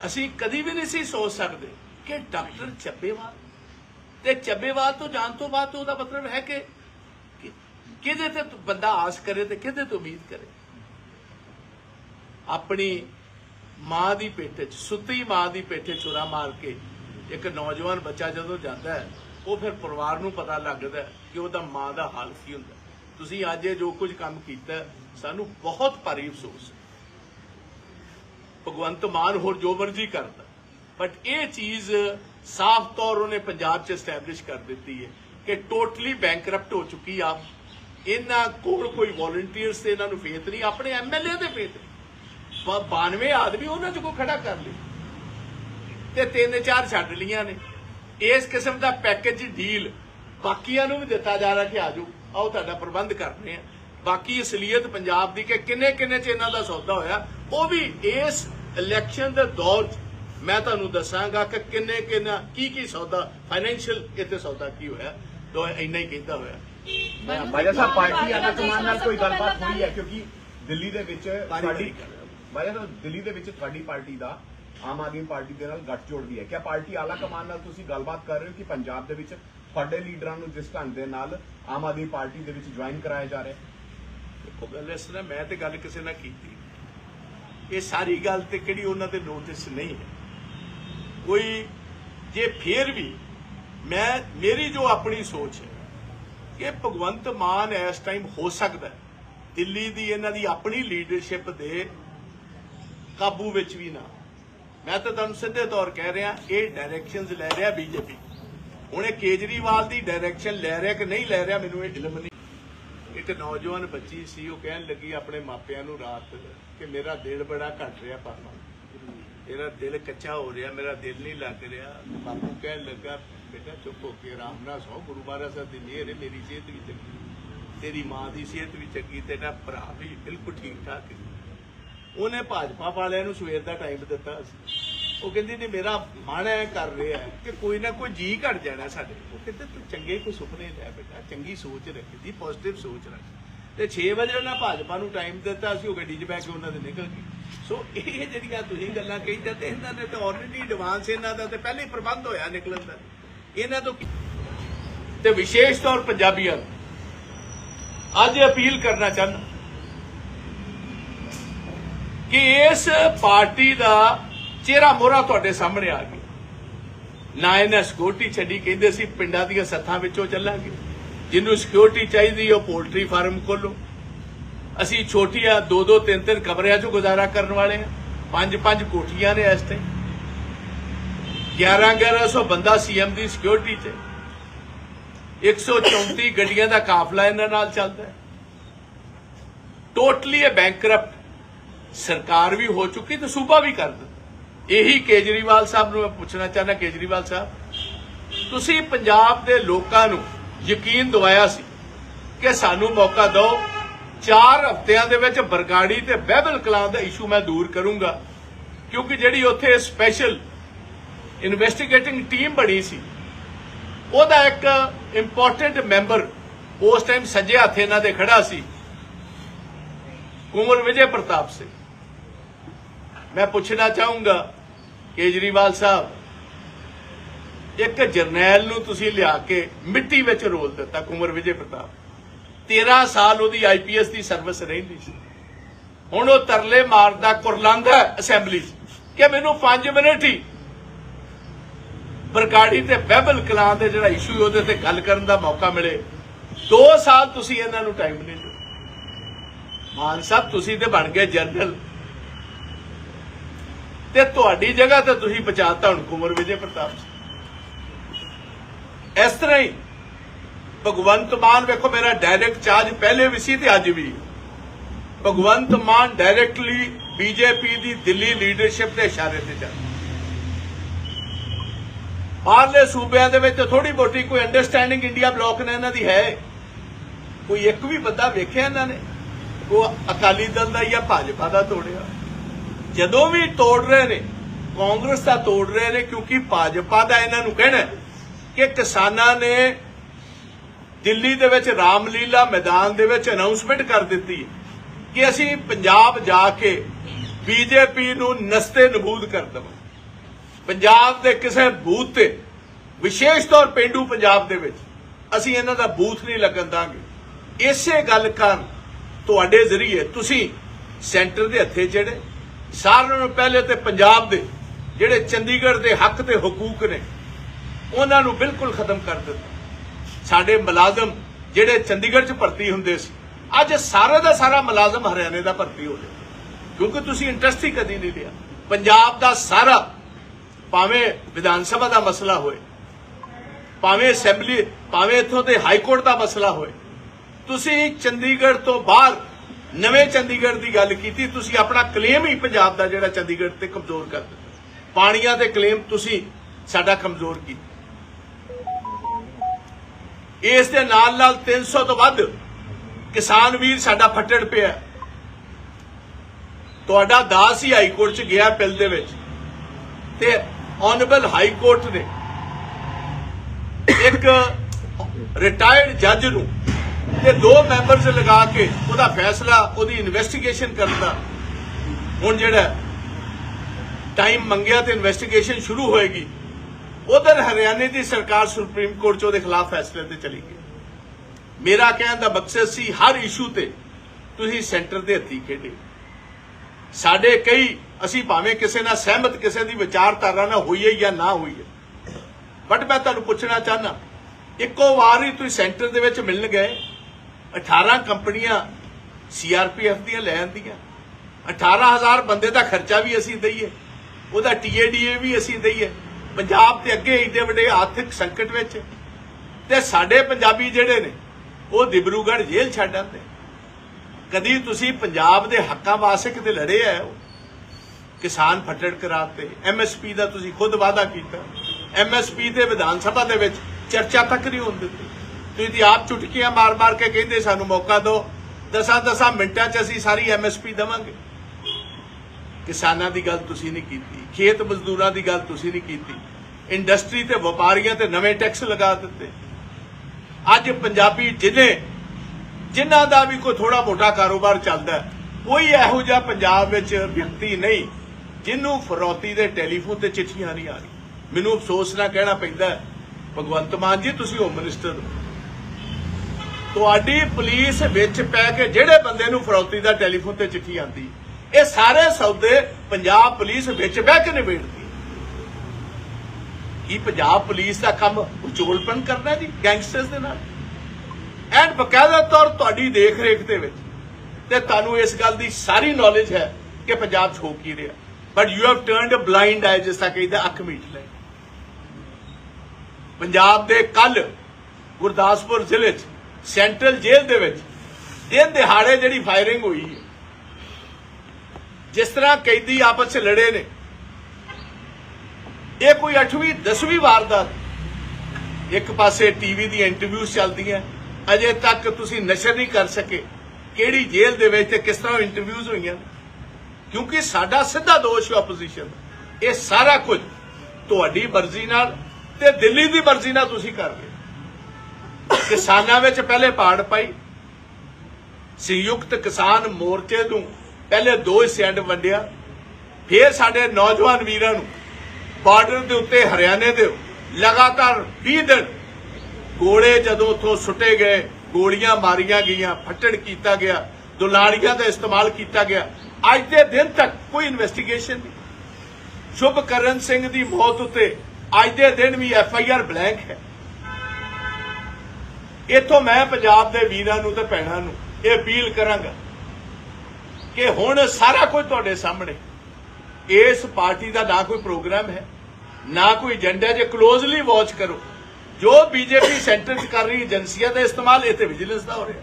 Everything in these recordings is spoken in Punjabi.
ਅਸੀਂ ਕਦੀ ਵੀ ਨਹੀਂ ਸੀ ਸੋਚ ਸਕਦੇ ਕਿ ਡਾਕਟਰ ਚੱਬੇਵਾਲ, ਤੇ ਚੱਬੇਵਾਲ ਤੋਂ ਜਾਣ ਤੋਂ ਬਾਅਦ ਉਹਦਾ ਮਤਲਬ ਹੈ ਕਿ ਕਿਹਦੇ ਤੇ ਬੰਦਾ ਆਸ ਕਰੇ ਤੇ ਕਿਹਦੇ ਤੋਂ ਉਮੀਦ ਕਰੇ? ਆਪਣੀ ਮਾਂ ਦੀ ਪੇਟ 'ਚ, ਸੁੱਤੀ ਮਾਂ ਦੀ ਪੇਟੇ ਚੁਰਾ ਮਾਰ ਕੇ ਇੱਕ ਨੌਜਵਾਨ ਬੱਚਾ ਜਦੋਂ ਜਾਂਦਾ ਹੈ, ਉਹ ਫਿਰ ਪਰਿਵਾਰ ਨੂੰ ਪਤਾ ਲੱਗਦਾ ਕਿ ਉਹਦਾ ਮਾਂ ਦਾ ਹਾਲ ਕੀ ਹੁੰਦਾ ਤੁਸੀਂ ਅੱਜ ਇਹ ਜੋ ਕੁਝ ਕੰਮ ਕੀਤਾ ਸਾਨੂੰ ਬਹੁਤ ਭਾਰੀ ਅਫਸੋਸ ਹੈ। ਭਗਵੰਤ ਮਾਨ ਹੋਰ ਜੋ ਮਰਜ਼ੀ ਕਰਦਾ। ਬਟ ਇਹ ਚੀਜ਼ ਸਾਫ਼ ਤੌਰ ਉਹਨੇ ਪੰਜਾਬ 'ਚ ਐਸਟੈਬਲਿਸ਼ ਕਰ ਦਿੱਤੀ ਹੈ ਕਿ ਟੋਟਲੀ ਬੈਂਕਰਪਟ ਹੋ ਚੁੱਕੀ ਆ ਇਹਨਾਂ ਕੋਲ ਕੋਈ ਵੋਲੰਟੀਅਰਸ ਤੇ ਇਹਨਾਂ ਨੂੰ ਫੇਥ ਨਹੀਂ, ਆਪਣੇ ਐਮਐਲਏ ਦੇ ਫੇਥ 92 ਆਦਮੀ ਉਹਨਾਂ 'ਚ ਕੋ ਖੜਾ ਕਰ ਲਈ ਤੇ ਤਿੰਨ ਚਾਰ ਛੱਡ ਲੀਆਂ ਨੇ। ਇਸ ਕਿਸਮ ਦਾ ਪੈਕੇਜ ਡੀਲ ਬਾਕੀਆਂ ਨੂੰ ਵੀ ਦਿੱਤਾ ਜਾ ਰਿਹਾ ਕਿ ਆਜੋ ਆਓ ਤੁਹਾਡਾ ਪ੍ਰਬੰਧ ਕਰਨੇ ਆ। ਬਾਕੀ ਅਸਲੀਅਤ ਪੰਜਾਬ ਦੀ ਕਿ ਕਿੰਨੇ ਕਿੰਨੇ ਚ ਇਹਨਾਂ ਦਾ ਸੌਦਾ ਹੋਇਆ ਉਹ ਵੀ ਇਸ ਇਲੈਕਸ਼ਨ ਦੇ ਦੌਰ 'ਚ। ਮੈਂ ਤੁਹਾਨੂੰ ਦੱਸਾਂਗਾ ਕਿ ਕਿੰਨੇ ਕਿੰਨਾ ਕੀ ਕੀ ਸੌਦਾ ਫਾਈਨੈਂਸ਼ੀਅਲ ਇੱਥੇ ਸੌਦਾ ਕੀ ਹੋਇਆ ਤੋ ਇੰਨਾ ਹੀ ਕਹਿੰਦਾ ਹੋਇਆ। ਬਾਜਾ ਸਾਹਿਬ ਪਾਰਟੀ ਆਲਾ ਕਮਾਨ ਨਾਲ ਕੋਈ ਗੱਲਬਾਤ ਹੋਈ ਹੈ ਕਿਉਂਕਿ ਦਿੱਲੀ ਦੇ ਵਿੱਚ ਸਾਡੀ ਬਾਜਾ ਸਾਹਿਬ ਦਿੱਲੀ ਦੇ ਵਿੱਚ ਤੁਹਾਡੀ ਪਾਰਟੀ ਦਾ ਆਮ ਆਦਮੀ ਪਾਰਟੀ ਦੇ ਨਾਲ ਗੱਠਜੋੜ ਵੀ ਹੈ। ਕਿਆ ਪਾਰਟੀ ਆਲਾ ਕਮਾਨ ਨਾਲ ਤੁਸੀਂ ਗੱਲਬਾਤ ਕਰ ਰਹੇ ਹੋ ਕਿ ਪੰਜਾਬ ਦੇ ਵਿੱਚ ਤੁਹਾਡੇ ਲੀਡਰਾਂ ਨੂੰ ਜਿਸ ਢੰਗ ਦੇ ਨਾਲ ਆਮ ਆਦਮੀ ਪਾਰਟੀ ਦੇ ਵਿੱਚ ਜੁਆਇਨ ਕਰਾਇਆ ਜਾ ਰਿਹਾ ਹੈ? ਉਹ ਗੱਲ ਇਸ ਤਰ੍ਹਾਂ ਮੈਂ ਤੇ ਗੱਲ ਕਿਸੇ ਨਾਲ ਕੀਤੀ ਇਹ ਸਾਰੀ ਗੱਲ ਤੇ ਕਿਹੜੀ ਉਹਨਾਂ ਦੇ ਨੋਟਿਸ ਨਹੀਂ ਹੈ। ਕੋਈ, ਜੇ ਫੇਰ ਵੀ ਮੈਂ, ਮੇਰੀ ਜੋ ਆਪਣੀ ਸੋਚ ਹੈ ਕਿ ਭਗਵੰਤ ਮਾਨ ਇਸ ਟਾਈਮ ਹੋ ਸਕਦਾ ਦਿੱਲੀ ਦੀ ਇਹਨਾਂ ਦੀ ਆਪਣੀ ਲੀਡਰਸ਼ਿਪ ਦੇ ਕਾਬੂ ਵਿੱਚ ਵੀ ਨਾ। ਮੈਂ ਤਾਂ ਤੁਹਾਨੂੰ ਸਿੱਧੇ ਤੌਰ ਕਹਿ ਰਿਹਾ, ਇਹ ਡਾਇਰੈਕਸ਼ਨਸ ਲੈ ਰਿਹਾ ਬੀਜੇਪੀ। ਹੁਣ ਇਹ ਕੇਜਰੀਵਾਲ ਦੀ ਡਾਇਰੈਕਸ਼ਨ ਲੈ ਰਿਹਾ ਕਿ ਨਹੀਂ ਲੈ ਰਿਹਾ, ਮੈਨੂੰ ਇਹ ਇਲਮ ਨਹੀਂ ਇੱਕ ਨੌਜਵਾਨ ਬੱਚੀ ਸੀ, ਉਹ ਕਹਿਣ ਲੱਗੀ ਆਪਣੇ ਮਾਪਿਆਂ ਨੂੰ ਰਾਤ ਕਿ ਮੇਰਾ ਦਿਲ ਬੜਾ ਘਟ ਰਿਹਾ ਪਾਪਾ। ਮੇਰਾ ਦਿਲ ਕੱਚਾ ਹੋ ਰਿਹਾ, ਮੇਰਾ ਦਿਲ ਨਹੀਂ ਲੱਗ ਰਿਹਾ। ਬਾਪੂ ਕਹਿਣ ਲੱਗਾ, ਬੇਟਾ ਚੁੱਪ ਹੋ ਕੇ ਆਰਾਮ ਨਾਲ ਸੌ। ਗੁਰੂ ਮਹਾਰਾਜ ਸਾਹਿਬ ਦੀ ਮਿਹਰ ਹੈ, ਮੇਰੀ ਸਿਹਤ ਵੀ ਚੰਗੀ ਤੇਰੀ ਮਾਂ ਦੀ ਸਿਹਤ ਵੀ ਚੰਗੀ ਤੇਰਾ ਭਰਾ ਵੀ ਬਿਲਕੁਲ ਠੀਕ ਠਾਕ ਉਹਨੇ ਭਾਜਪਾ ਵਾਲਿਆਂ ਨੂੰ ਸਵੇਰ ਦਾ ਟਾਈਮ ਦਿੱਤਾ ਸੀ। ਉਹ ਕਹਿੰਦੀ, ਨਹੀਂ, ਮੇਰਾ ਮਨ ਐ ਕਰ ਰਿਹਾ ਕਿ ਕੋਈ ਨਾ ਕੋਈ ਜੀ ਘਟ ਜਾਣਾ ਸਾਡੇ ਉਹ ਕਹਿੰਦੇ, ਤੂੰ ਚੰਗੇ ਕੋਈ ਸੁਪਨੇ ਲੈ ਬੇਟਾ, ਚੰਗੀ ਸੋਚ ਰੱਖੀ ਪੋਜ਼ਿਟਿਵ ਸੋਚ ਰੱਖ। ਤੇ 6 ਵਜੇ ਉਹਨਾਂ ਭਾਜਪਾ ਨੂੰ ਟਾਈਮ ਦਿੱਤਾ ਸੀ ਉਹ ਗੱਡੀ 'ਚ ਬੈ ਕੇ ਉਹਨਾਂ ਦੇ ਨਿਕਲ ਗਏ। ਸੋ ਇਹ ਜਿਹੜੀਆਂ ਤੁਸੀਂ ਗੱਲਾਂ ਕਹੀ ਜਾਂਦੇ ਇਹਨਾਂ ਨੇ ਤਾਂ ਆਲਰੇਡੀ ਐਡਵਾਂਸ ਇਹਨਾਂ ਦਾ ਤੇ ਪਹਿਲੇ ਹੀ ਪ੍ਰਬੰਧ ਹੋਇਆ ਨਿਕਲਣ ਦਾ। ਇਹਨਾਂ ਤੋਂ ਤੇ ਵਿਸ਼ੇਸ਼ ਤੌਰ ਪੰਜਾਬੀਆਂ ਨੂੰ ਅੱਜ ਅਪੀਲ ਕਰਨਾ ਚਾਹੁੰਦਾ ਕਿ ਇਸ ਪਾਰਟੀ ਦਾ ਚਿਹਰਾ ਮੋਹਰਾ ਤੁਹਾਡੇ ਸਾਹਮਣੇ ਆ ਗਿਆ। ਨਾ ਇਹਨਾਂ ਸਿਕਿਉਰਿਟੀ ਛੱਡੀ, ਕਹਿੰਦੇ ਸੀ ਪਿੰਡਾਂ ਦੀਆਂ ਸੱਥਾਂ ਵਿੱਚੋਂ ਚੱਲਾਂਗੇ। ਜਿਹਨੂੰ ਸਿਕਿਉਰਿਟੀ ਚਾਹੀਦੀ, ਉਹ ਪੋਲਟਰੀ ਫਾਰਮ ਖੋਲੋ। ਅਸੀਂ ਛੋਟੀਆਂ ਦੋ ਦੋ, ਤਿੰਨ ਤਿੰਨ ਕਮਰਿਆਂ 'ਚ ਗੁਜ਼ਾਰਾ ਕਰਨ ਵਾਲੇ ਹਾਂ ਪੰਜ ਪੰਜ ਕੋਠੀਆਂ ਨੇ ਇਸ ਤੇ 11 1100 ਬੰਦਾ ਸੀਐਮ ਦੀ ਸਿਕਿਉਰਿਟੀ 'ਚ। 134 ਗੱਡੀਆਂ ਦਾ ਕਾਫਲਾ ਇਹਨਾਂ ਨਾਲ ਚੱਲਦਾ ਹੈ। ਟੋਟਲੀ ਇਹ ਬੈਂਕਰਪਟ ਸਰਕਾਰ ਵੀ ਹੋ ਚੁੱਕੀ ਤੇ ਸੂਬਾ ਵੀ ਕਰ ਦਿੱਤਾ। ਇਹੀ ਕੇਜਰੀਵਾਲ ਸਾਹਿਬ ਨੂੰ ਮੈਂ ਪੁੱਛਣਾ ਚਾਹੁੰਦਾ, ਕੇਜਰੀਵਾਲ ਸਾਹਿਬ, ਤੁਸੀਂ ਪੰਜਾਬ ਦੇ ਲੋਕਾਂ ਨੂੰ ਯਕੀਨ ਦਿਵਾਇਆ ਸੀ ਕਿ ਸਾਨੂੰ ਮੌਕਾ ਦਿਓ 4 ਹਫ਼ਤਿਆਂ ਦੇ ਵਿੱਚ ਬਰਗਾੜੀ ਤੇ ਬਹਿਬਲ ਕਲਾਂ ਦਾ ਇਸ਼ੂ ਮੈਂ ਦੂਰ ਕਰੂੰਗਾ, ਕਿਉਂਕਿ ਜਿਹੜੀ ਉੱਥੇ ਸਪੈਸ਼ਲ ਇਨਵੈਸਟੀਗੇਟਿੰਗ ਟੀਮ ਬਣੀ ਸੀ, ਉਹਦਾ ਇੱਕ ਇੰਪੋਰਟੈਂਟ ਮੈਂਬਰ ਉਸ ਟਾਈਮ ਸੱਜੇ ਹੱਥ ਇਹਨਾਂ ਦੇ ਖੜਾ ਸੀ, ਕੁਮਰ ਵਿਜੇ ਪ੍ਰਤਾਪ ਸਿੰਘ। ਮੈਂ ਪੁੱਛਣਾ ਚਾਹੂੰਗਾ ਕੇਜਰੀਵਾਲ ਸਾਹਿਬ, ਇੱਕ ਜਰਨੈਲ ਨੂੰ ਤੁਸੀਂ ਲਿਆ ਕੇ ਮਿੱਟੀ ਵਿੱਚ ਰੋਲ ਦਿੱਤਾ ਕੁਮਰ ਵਿਜੇ ਪ੍ਰਤਾਪ। 13 ਸਾਲ ਉਹਦੀ ਆਈਪੀਐਸ ਦੀ ਸਰਵਿਸ ਰਹਿੰਦੀ ਸੀ। ਹੁਣ ਉਹ ਤਰਲੇ ਮਾਰਦਾ ਕੁਰਲਾਂਦਾ ਅਸੈਂਬਲੀ 'ਚ ਕਿ ਮੈਨੂੰ 5 ਮਿੰਟ ਹੀ ਬਰਗਾੜੀ ਤੇ ਬਹਿਬਲ ਕਲਾਂ ਦੇ ਜਿਹੜਾ ਇਸ਼ੂ ਉਹਦੇ ਤੇ ਗੱਲ ਕਰਨ ਦਾ ਮੌਕਾ ਮਿਲੇ। 2 ਸਾਲ ਤੁਸੀਂ ਇਹਨਾਂ ਨੂੰ ਟਾਈਮ ਨਹੀਂ ਦਿੱਤਾ। ਮਾਨ ਸਾਹਿਬ, ਤੁਸੀਂ ਤੇ ਬਣ ਗਏ ਜਨਰਲ ਤੇ ਤੁਹਾਡੀ ਜਗ੍ਹਾ ਤੇ ਤੁਸੀਂ ਬਚਾਤਾ ਹੁਣ ਕੁਮਰ ਵਿਜੇ ਪ੍ਰਤਾਪ ਸਿੰਘ ਇਸ ਤਰ੍ਹਾਂ ਹੀ ਭਗਵੰਤ ਮਾਨ ਵੇਖੋ ਮੇਰਾ ਡਾਇਰੈਕਟ ਚਾਰਜ ਪਹਿਲੇ ਵੀ ਸੀ ਤੇ ਅੱਜ ਵੀ। ਭਗਵੰਤ ਮਾਨ ਡਾਇਰੈਕਟਲੀ ਬੀਜੇਪੀ ਦੀ ਦਿੱਲੀ ਲੀਡਰਸ਼ਿਪ ਦੇ ਇਸ਼ਾਰੇ ਤੇ ਚੱਲ ਬਾਹਰਲੇ ਸੂਬਿਆਂ ਦੇ ਵਿੱਚ ਥੋੜੀ ਬੋਟੀ ਕੋਈ ਅੰਡਰਸਟੈਂਡਿੰਗ ਇੰਡੀਆ ਬਲੌਕ ਨੇ ਇਹਨਾਂ ਦੀ ਹੈ। ਕੋਈ ਇੱਕ ਵੀ ਬੰਦਾ ਵੇਖਿਆ ਇਹਨਾਂ ਨੇ? ਉਹ ਅਕਾਲੀ ਦਲ ਦਾ ਜਾਂ ਭਾਜਪਾ ਦਾ ਤੋੜਿਆ। ਜਦੋਂ ਵੀ ਤੋੜ ਰਹੇ ਨੇ, ਕਾਂਗਰਸ ਦਾ ਤੋੜ ਰਹੇ ਨੇ ਕਿਉਂਕਿ ਭਾਜਪਾ ਦਾ ਇਹਨਾਂ ਨੂੰ ਕਹਿਣਾ ਕਿ ਕਿਸਾਨਾਂ ਨੇ ਦਿੱਲੀ ਦੇ ਵਿੱਚ ਰਾਮਲੀਲਾ ਮੈਦਾਨ ਦੇ ਵਿੱਚ ਅਨਾਉਂਸਮੈਂਟ ਕਰ ਦਿੱਤੀ ਹੈ ਕਿ ਅਸੀਂ ਪੰਜਾਬ ਜਾ ਕੇ ਬੀਜੇਪੀ ਨੂੰ ਨਸਤੇ ਨਬੂਦ ਕਰ ਦੇਵਾਂ ਪੰਜਾਬ ਦੇ ਕਿਸੇ ਬੂਥ ਤੇ, ਵਿਸ਼ੇਸ਼ ਤੌਰ ਪਿੰਡੂ ਪੰਜਾਬ ਦੇ ਵਿੱਚ ਅਸੀਂ ਇਹਨਾਂ ਦਾ ਬੂਥ ਨਹੀਂ ਲੱਗਣ ਦਾਂਗੇ। ਇਸੇ ਗੱਲ ਕਾਰਨ ਤੁਹਾਡੇ ਜ਼ਰੀਏ ਤੁਸੀਂ ਸੈਂਟਰ ਦੇ ਹੱਥੇ ਜਿਹੜੇ ਸਾਰਿਆਂ ਨੂੰ ਪਹਿਲੇ ਤੇ ਪੰਜਾਬ ਦੇ ਜਿਹੜੇ ਚੰਡੀਗੜ੍ਹ ਦੇ ਹੱਕ ਤੇ ਹਕੂਕ ਨੇ, ਉਹਨਾਂ ਨੂੰ ਬਿਲਕੁਲ ਖਤਮ ਕਰ ਦਿੱਤਾ। ਸਾਡੇ ਮੁਲਾਜ਼ਮ ਜਿਹੜੇ ਚੰਡੀਗੜ੍ਹ 'ਚ ਭਰਤੀ ਹੁੰਦੇ ਸੀ, ਅੱਜ ਸਾਰੇ ਦਾ ਸਾਰਾ ਮੁਲਾਜ਼ਮ ਹਰਿਆਣੇ ਦਾ ਭਰਤੀ ਹੋ ਗਿਆ। ਕਿਉਂਕਿ ਤੁਸੀਂ ਇੰਟਰਸਟ ਹੀ ਕਦੀ ਨਹੀਂ ਲਿਆ। ਪੰਜਾਬ ਦਾ ਸਾਰਾ, ਭਾਵੇਂ ਵਿਧਾਨ ਸਭਾ ਦਾ ਮਸਲਾ ਹੋਏ, ਭਾਵੇਂ ਅਸੈਂਬਲੀ ਭਾਵੇਂ ਇੱਥੋਂ ਦੇ ਹਾਈ ਕੋਰਟ ਦਾ ਮਸਲਾ ਹੋਏ, ਤੁਸੀਂ ਚੰਡੀਗੜ੍ਹ ਤੋਂ ਬਾਹਰ ਨਵੇਂ ਚੰਡੀਗੜ੍ਹ ਦੀ ਗੱਲ ਕੀਤੀ, ਤੁਸੀਂ ਆਪਣਾ ਕਲੇਮ ਹੀ ਪੰਜਾਬ ਦਾ ਜਿਹੜਾ ਚੰਡੀਗੜ੍ਹ ਤੇ ਕਮਜ਼ੋਰ ਕਰ ਦਿੱਤਾ। ਪਾਣੀਆਂ ਦੇ ਕਲੇਮ ਤੁਸੀਂ ਸਾਡਾ ਕਮਜ਼ੋਰ ਕੀਤਾ। ਇਸ ਦੇ ਨਾਲ ਨਾਲ 300 ਤੋਂ ਵੱਧ ਕਿਸਾਨ ਵੀਰ ਸਾਡਾ ਫੱਟੜ ਪਿਆ। ਤੁਹਾਡਾ ਦਾਸ ਹੀ ਹਾਈ ਕੋਰਟ ਚ ਗਿਆ ਬਿੱਲ ਦੇ ਵਿੱਚ। ਤੇ ਆਨਰੇਬਲ ਹਾਈ ਕੋਰਟ ਨੇ ਇੱਕ ਰਿਟਾਇਰਡ ਜੱਜ ਨੂੰ ਤੇ ਦੋ ਮੈਂਬਰਸ ਲਗਾ ਕੇ ਉਹਦਾ ਫੈਸਲਾ, ਉਹਦੀ ਇਨਵੈਸਟੀਗੇਸ਼ਨ ਕਰਨ ਦਾ। ਹੁਣ ਜਿਹੜਾ ਟਾਈਮ ਮੰਗਿਆ ਤੇ ਇਨਵੈਸਟੀਗੇਸ਼ਨ ਸ਼ੁਰੂ ਹੋਏਗੀ, ਉਧਰ ਹਰਿਆਣੇ ਦੀ ਸਰਕਾਰ ਸੁਪਰੀਮ ਕੋਰਟ ਚ ਉਹਦੇ ਖਿਲਾਫ ਫੈਸਲੇ ਤੇ ਚਲੀ ਗਈ। ਮੇਰਾ ਕਹਿਣ ਦਾ ਮਕਸਦ ਸੀ, ਹਰ ਇਸ਼ੂ ਤੇ ਤੁਸੀਂ ਸੈਂਟਰ ਦੇ ਹੱਥੀ ਖੇਡੇ। ਸਾਡੇ ਕਈ, ਅਸੀਂ ਭਾਵੇਂ ਕਿਸੇ ਨਾਲ ਸਹਿਮਤ, ਕਿਸੇ ਦੀ ਵਿਚਾਰਧਾਰਾ ਨਾਲ ਹੋਈ ਹੈ ਜਾਂ ਨਾ ਹੋਈਏ। ਬਟ ਮੈਂ ਤੁਹਾਨੂੰ ਪੁੱਛਣਾ ਚਾਹਨਾ ਇੱਕੋ ਵਾਰ ਹੀ ਤੁਸੀਂ ਸੈਂਟਰ ਦੇ ਵਿੱਚ ਮਿਲਣ ਗਏ? 18 ਕੰਪਨੀਆਂ ਸੀਆਰਪੀਐਫ ਦੀਆਂ ਲੈ ਆਂਦੀਆਂ। 18000 ਬੰਦੇ ਦਾ ਖਰਚਾ ਵੀ ਅਸੀਂ ਦਈਏ। ਉਹਦਾ ਟੀਏਡੀਏ ਵੀ ਅਸੀਂ ਦਈਏ। ਪੰਜਾਬ ਤੇ ਅੱਗੇ ਇੱਡੇ ਵੱਡੇ ਆਰਥਿਕ ਸੰਕਟ ਵਿੱਚ। ਤੇ ਸਾਡੇ ਪੰਜਾਬੀ ਜਿਹੜੇ ਨੇ, ਉਹ ਦਿਬਰੂਗੜ੍ਹ ਜੇਲ੍ਹ ਛੱਡ ਆਂਦੇ ਕਦੀ ਤੁਸੀਂ ਪੰਜਾਬ ਦੇ ਹੱਕਾਂ ਵਾਸਤੇ ਕਿਤੇ ਲੜੇ ਆ ਹੋ? ਕਿਸਾਨ ਫੱਟੜ ਕਰਾਤੇ ਐਮਐਸਪੀ ਦਾ ਤੁਸੀਂ ਖੁਦ ਵਾਅਦਾ ਕੀਤਾ। ਐਮਐਸਪੀ ਤੇ ਵਿਧਾਨ ਸਭਾ ਦੇ ਵਿੱਚ ਚਰਚਾ ਤੱਕ ਨਹੀਂ ਹੋਣ ਦਿੱਤੀ। ਤੁਸੀਂ ਆਪ ਚੁਟਕੀਆਂ ਮਾਰ-ਮਾਰ ਕੇ ਕਹਿੰਦੇ ਸਾਨੂੰ ਮੌਕਾ ਦਿਓ। ਦਸਾਂ ਦਸਾਂ ਮਿੰਟਾਂ 'ਚ ਅਸੀਂ ਸਾਰੀ ਐਮਐਸਪੀ ਦਵਾਂਗੇ। ਕਿਸਾਨਾਂ ਦੀ ਗੱਲ ਤੁਸੀਂ ਨਹੀਂ ਕੀਤੀ। ਖੇਤ ਮਜ਼ਦੂਰਾਂ ਦੀ ਗੱਲ ਤੁਸੀਂ ਨਹੀਂ ਕੀਤੀ। ਇੰਡਸਟਰੀ ਤੇ ਵਪਾਰੀਆਂ ਤੇ ਨਵੇਂ ਟੈਕਸ ਲਗਾ ਦਿੱਤੇ। ਅੱਜ ਪੰਜਾਬੀ ਜਿਨੇ, ਜਿਨ੍ਹਾਂ ਦਾ ਵੀ ਕੋਈ ਥੋੜਾ ਮੋਟਾ ਕਾਰੋਬਾਰ ਚੱਲਦਾ ਕੋਈ ਇਹੋ ਜਿਹਾ ਪੰਜਾਬ ਵਿੱਚ ਵਿਅਕਤੀ ਨਹੀਂ, ਜਿਹਨੂੰ ਫਰੋਤੀ ਦੇ ਟੈਲੀਫੋਨ ਤੇ ਚਿੱਠੀਆਂ ਨਹੀਂ ਆ ਰਹੀ ਮੈਨੂੰ ਅਫਸੋਸ ਨਾਲ ਕਹਿਣਾ ਪੈਂਦਾ ਭਗਵੰਤ ਮਾਨ ਜੀ, ਤੁਸੀਂ ਹੋਮ ਮਿਨਿਸਟਰ ਹੋ। ਤੁਹਾਡੀ ਪੁਲਿਸ ਵਿੱਚ ਪੈ ਕੇ ਜਿਹੜੇ ਬੰਦੇ ਨੂੰ ਫਰੌਤੀ ਦਾ ਟੈਲੀਫੋਨ ਤੇ ਚਿੱਠੀ ਆਂਦੀ, ਇਹ ਸਾਰੇ ਸੌਦੇ ਪੰਜਾਬ ਪੁਲਿਸ ਵਿੱਚ ਬਹਿ ਕੇ ਨਿਬੇੜਦੀ। ਕੀ ਪੰਜਾਬ ਪੁਲਿਸ ਦਾ ਕੰਮ ਉਚੋਲਪਨ ਕਰਨਾ ਜੀ, ਗੈਂਗਸਟਰਸ ਦੇ ਨਾਲ? ਐਂਡ ਬਕਾਇਦਾ ਤੌਰ ਤੁਹਾਡੀ ਦੇਖ ਰੇਖ ਦੇ ਵਿੱਚ। ਤੇ ਤੁਹਾਨੂੰ ਇਸ ਗੱਲ ਦੀ ਸਾਰੀ ਨੌਲੇਜ ਹੈ ਕਿ ਪੰਜਾਬ 'ਚ ਹੋ ਕੀ ਰਿਹਾ। But you have turned a blind eye ਜਿਸ ਤਰ੍ਹਾਂ ਕਹਿੰਦਾ, ਅੱਖ ਮੀਟ ਲੈ ਪੰਜਾਬ ਦੇ ਕੱਲ ਗੁਰਦਾਸਪੁਰ ਜ਼ਿਲ੍ਹੇ 'ਚ ਸੈਂਟਰਲ ਜੇਲ੍ਹ ਦੇ ਵਿੱਚ ਦਿਨ ਦਿਹਾੜੇ ਜਿਹੜੀ ਫਾਇਰਿੰਗ ਹੋਈ ਹੈ। ਜਿਸ ਤਰ੍ਹਾਂ ਕੈਦੀ ਆਪਸ 'ਚ ਲੜੇ ਨੇ। ਇਹ ਕੋਈ 8ਵੀਂ 10ਵੀਂ ਵਾਰਦਾਤ ਇੱਕ ਪਾਸੇ ਟੀਵੀ ਦੀ ਇੰਟਰਵਿਊਜ਼ ਚੱਲਦੀਆਂ, ਅਜੇ ਤੱਕ ਤੁਸੀਂ ਨਸ਼ਰ ਨਹੀਂ ਕਰ ਸਕੇ ਕਿਹੜੀ ਜੇਲ੍ਹ ਦੇ ਵਿੱਚ ਤੇ ਕਿਸ ਤਰ੍ਹਾਂ ਇੰਟਰਵਿਊਜ਼ ਹੋਈਆਂ। ਕਿਉਂਕਿ ਸਾਡਾ ਸਿੱਧਾ ਦੋਸ਼ ਹੈ ਆਪੋਜੀਸ਼ਨ ਇਹ ਸਾਰਾ ਕੁਝ ਤੁਹਾਡੀ ਮਰਜ਼ੀ ਨਾਲ ਤੇ ਦਿੱਲੀ ਦੀ ਮਰਜ਼ੀ ਨਾਲ ਤੁਸੀਂ ਕਰ ਰਹੇ ਕਿਸਾਨਾਂ ਵਿੱਚ ਪਹਿਲੇ ਪਾੜ ਪਾਈ। ਸੰਯੁਕਤ ਕਿਸਾਨ ਮੋਰਚੇ ਨੂੰ ਪਹਿਲੇ ਦੋ ਹਿੱਸਿਆਂ 'ਚ ਵੰਡਿਆ। ਫਿਰ ਸਾਡੇ ਨੌਜਵਾਨ ਵੀਰਾਂ ਨੂੰ ਬਾਰਡਰ ਦੇ ਉੱਤੇ ਹਰਿਆਣੇ ਦੇ ਲਗਾਤਾਰ 20 ਦਿਨ ਗੋਲੇ ਜਦੋਂ ਉੱਥੋਂ ਸੁੱਟੇ ਗਏ, ਗੋਲੀਆਂ ਮਾਰੀਆਂ ਗਈਆਂ, ਫੱਟੜ ਕੀਤਾ ਗਿਆ ਦੁਲਾੜੀਆਂ ਦਾ ਇਸਤੇਮਾਲ ਕੀਤਾ ਗਿਆ। ਅੱਜ ਦੇ ਦਿਨ ਤੱਕ ਕੋਈ ਇਨਵੈਸਟੀਗੇਸ਼ਨ ਨਹੀਂ। ਸ਼ੁਭ ਕਰਨ ਸਿੰਘ ਦੀ ਮੌਤ ਉੱਤੇ ਅੱਜ ਦੇ ਦਿਨ ਵੀ ਐਫ ਆਈ ਆਰ ਬਲੈਂਕ ਹੈ। ਇੱਥੋਂ ਮੈਂ ਪੰਜਾਬ ਦੇ ਵੀਰਾਂ ਨੂੰ ਤੇ ਭੈਣਾਂ ਨੂੰ ਇਹ ਅਪੀਲ ਕਰਾਂਗਾ ਕਿ ਹੁਣ ਸਾਰਾ ਕੁਝ ਤੁਹਾਡੇ ਸਾਹਮਣੇ। ਇਸ ਪਾਰਟੀ ਦਾ ਨਾ ਕੋਈ ਪ੍ਰੋਗਰਾਮ ਹੈ, ਨਾ ਕੋਈ ਏਜੰਡਾ ਜੇ ਕਲੋਜ਼ਲੀ ਵਾਚ ਕਰੋ, ਜੋ ਬੀਜੇਪੀ ਸੈਂਟਰ 'ਚ ਕਰ ਰਹੀ ਏਜੰਸੀਆਂ ਦਾ ਇਸਤੇਮਾਲ, ਇੱਥੇ ਵਿਜੀਲੈਂਸ ਦਾ ਹੋ ਰਿਹਾ।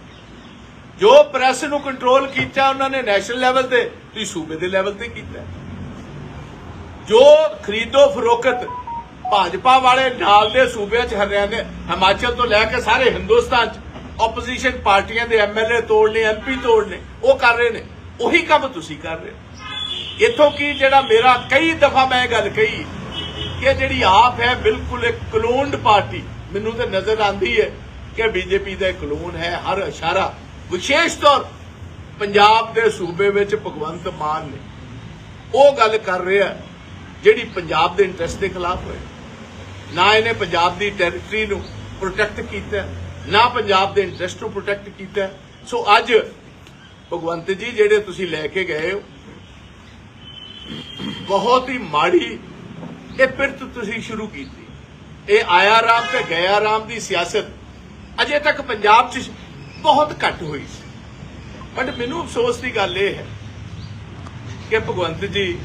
ਜੋ ਪ੍ਰੈਸ ਨੂੰ ਕੰਟਰੋਲ ਕੀਤਾ, ਉਹਨਾਂ ਨੇ ਨੈਸ਼ਨਲ ਲੈਵਲ ਤੇ, ਤੁਸੀਂ ਸੂਬੇ ਦੇ ਲੈਵਲ ਤੇ ਕੀਤਾ। ਜੋ ਖਰੀਦੋ ਫਰੋਖਤ ਭਾਜਪਾ ਵਾਲੇ ਨਾਲ ਦੇ ਸੂਬਿਆਂ 'ਚ ਹਰਿਆਣੇ ਹਿਮਾਚਲ ਤੋਂ ਲੈ ਕੇ ਸਾਰੇ ਹਿੰਦੁਸਤਾਨ 'ਚ ਆਪੋਜੀਸ਼ਨ ਪਾਰਟੀਆਂ ਦੇ ਐਮਐਲਏ ਤੋੜਨੇ ਐਮਪੀ ਤੋੜਨੇ ਉਹ ਕਰ ਰਹੇ ਨੇ। ਉਹੀ ਕੰਮ ਤੁਸੀਂ ਕਰ ਰਹੇ ਹੋ। ਇੱਥੋਂ ਕੀ ਜਿਹੜਾ ਮੇਰਾ ਕਈ ਦਫਾ ਮੈਂ ਇਹ ਗੱਲ ਕਹੀ, ਕਿ ਜਿਹੜੀ ਆਪ ਹੈ ਬਿਲਕੁਲ ਇੱਕ ਕਲੋਨਡ ਪਾਰਟੀ। ਮੈਨੂੰ ਤੇ ਨਜ਼ਰ ਆਂਦੀ ਹੈ ਕਿ ਬੀਜੇਪੀ ਦਾ ਕਲੋਨ ਹੈ, ਹਰ ਇਸ਼ਾਰਾ। ਵਿਸ਼ੇਸ਼ ਤੌਰ ਪੰਜਾਬ ਦੇ ਸੂਬੇ ਵਿੱਚ ਭਗਵੰਤ ਮਾਨ ਨੇ। ਉਹ ਗੱਲ ਕਰ ਰਿਹਾ, ਜਿਹੜੀ ਪੰਜਾਬ ਦੇ ਇੰਟਰਸਟ ਦੇ ਖਿਲਾਫ ਹੋਏ ਨਾ ਇਹਨੇ ਪੰਜਾਬ ਦੀ ਟੈਰੀਟਰੀ ਨੂੰ ਪ੍ਰੋਟੈਕਟ ਕੀਤਾ, ਨਾ ਪੰਜਾਬ ਦੇ ਇੰਟਰਸਟ ਨੂੰ ਪ੍ਰੋਟੈਕਟ ਕੀਤਾ। ਸੋ ਅੱਜ ਭਗਵੰਤ ਜੀ ਜਿਹੜੇ ਤੁਸੀਂ ਲੈ ਕੇ ਗਏ ਹੋ, ਬਹੁਤ ਹੀ ਮਾੜੀ ਇਹ ਪਿਰਤ ਤੁਸੀਂ ਸ਼ੁਰੂ ਕੀਤੀ। ਇਹ ਆਇਆ ਰਾਮ ਤੇ ਗਿਆ ਰਾਮ ਦੀ ਸਿਆਸਤ ਅਜੇ ਤੱਕ ਪੰਜਾਬ 'ਚ ਬਹੁਤ ਘੱਟ ਹੋਈ ਸੀ। ਬਟ ਮੈਨੂੰ ਅਫਸੋਸ ਦੀ ਗੱਲ ਇਹ ਹੈ ਕਿ ਭਗਵੰਤ ਜੀ,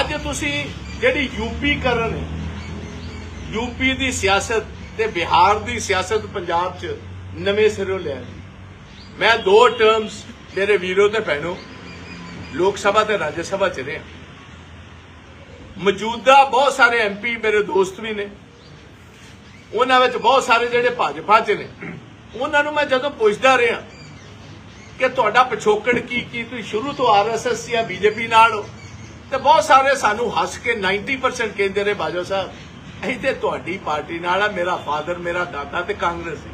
ਅੱਜ ਤੁਸੀਂ ਜਿਹੜੀ ਯੂਪੀ ਕਰਨ ਹੈ, ਯੂਪੀ ਦੀ ਸਿਆਸਤ ਤੇ ਬਿਹਾਰ ਦੀ ਸਿਆਸਤ ਪੰਜਾਬ 'ਚ ਨਵੇਂ ਸਿਰੋਂ ਲਿਆ ਮੈਂ ਦੋ ਟਰਮਸ ਮੇਰੇ ਵੀਰੋ ਤੇ ਭੈਣੋ, ਲੋਕ ਸਭਾ ਤੇ ਰਾਜ ਸਭਾ ਚ ਰਿਹਾ। ਮੌਜੂਦਾ ਬਹੁਤ ਸਾਰੇ ਐਮਪੀ ਮੇਰੇ ਦੋਸਤ ਵੀ ਨੇ। ਉਹਨਾਂ ਵਿੱਚ ਬਹੁਤ ਸਾਰੇ ਜਿਹੜੇ ਭਾਜਪਾ ਚ ਨੇ। ਉਹਨਾਂ ਨੂੰ ਮੈਂ ਜਦੋਂ ਪੁੱਛਦਾ ਰਿਹਾ ਕਿ ਤੁਹਾਡਾ ਪਿਛੋਕੜ ਕੀ ਕੀ? ਤੁਸੀਂ ਸ਼ੁਰੂ ਤੋਂ ਆਰਐਸਐਸ ਜਾਂ ਬੀਜੇਪੀ ਨਾਲ ਹੋ? ਤੇ ਬਹੁਤ ਸਾਰੇ ਸਾਨੂੰ ਹੱਸ ਕੇ 90% ਕਹਿੰਦੇ ਨੇ ਬਾਜੋ ਸਾਹਿਬ, ਅਸੀਂ ਤੇ ਤੁਹਾਡੀ ਪਾਰਟੀ ਨਾਲ ਆ, ਮੇਰਾ ਫਾਦਰ, ਮੇਰਾ ਦਾਦਾ ਤੇ ਕਾਂਗਰਸ ਸੀ।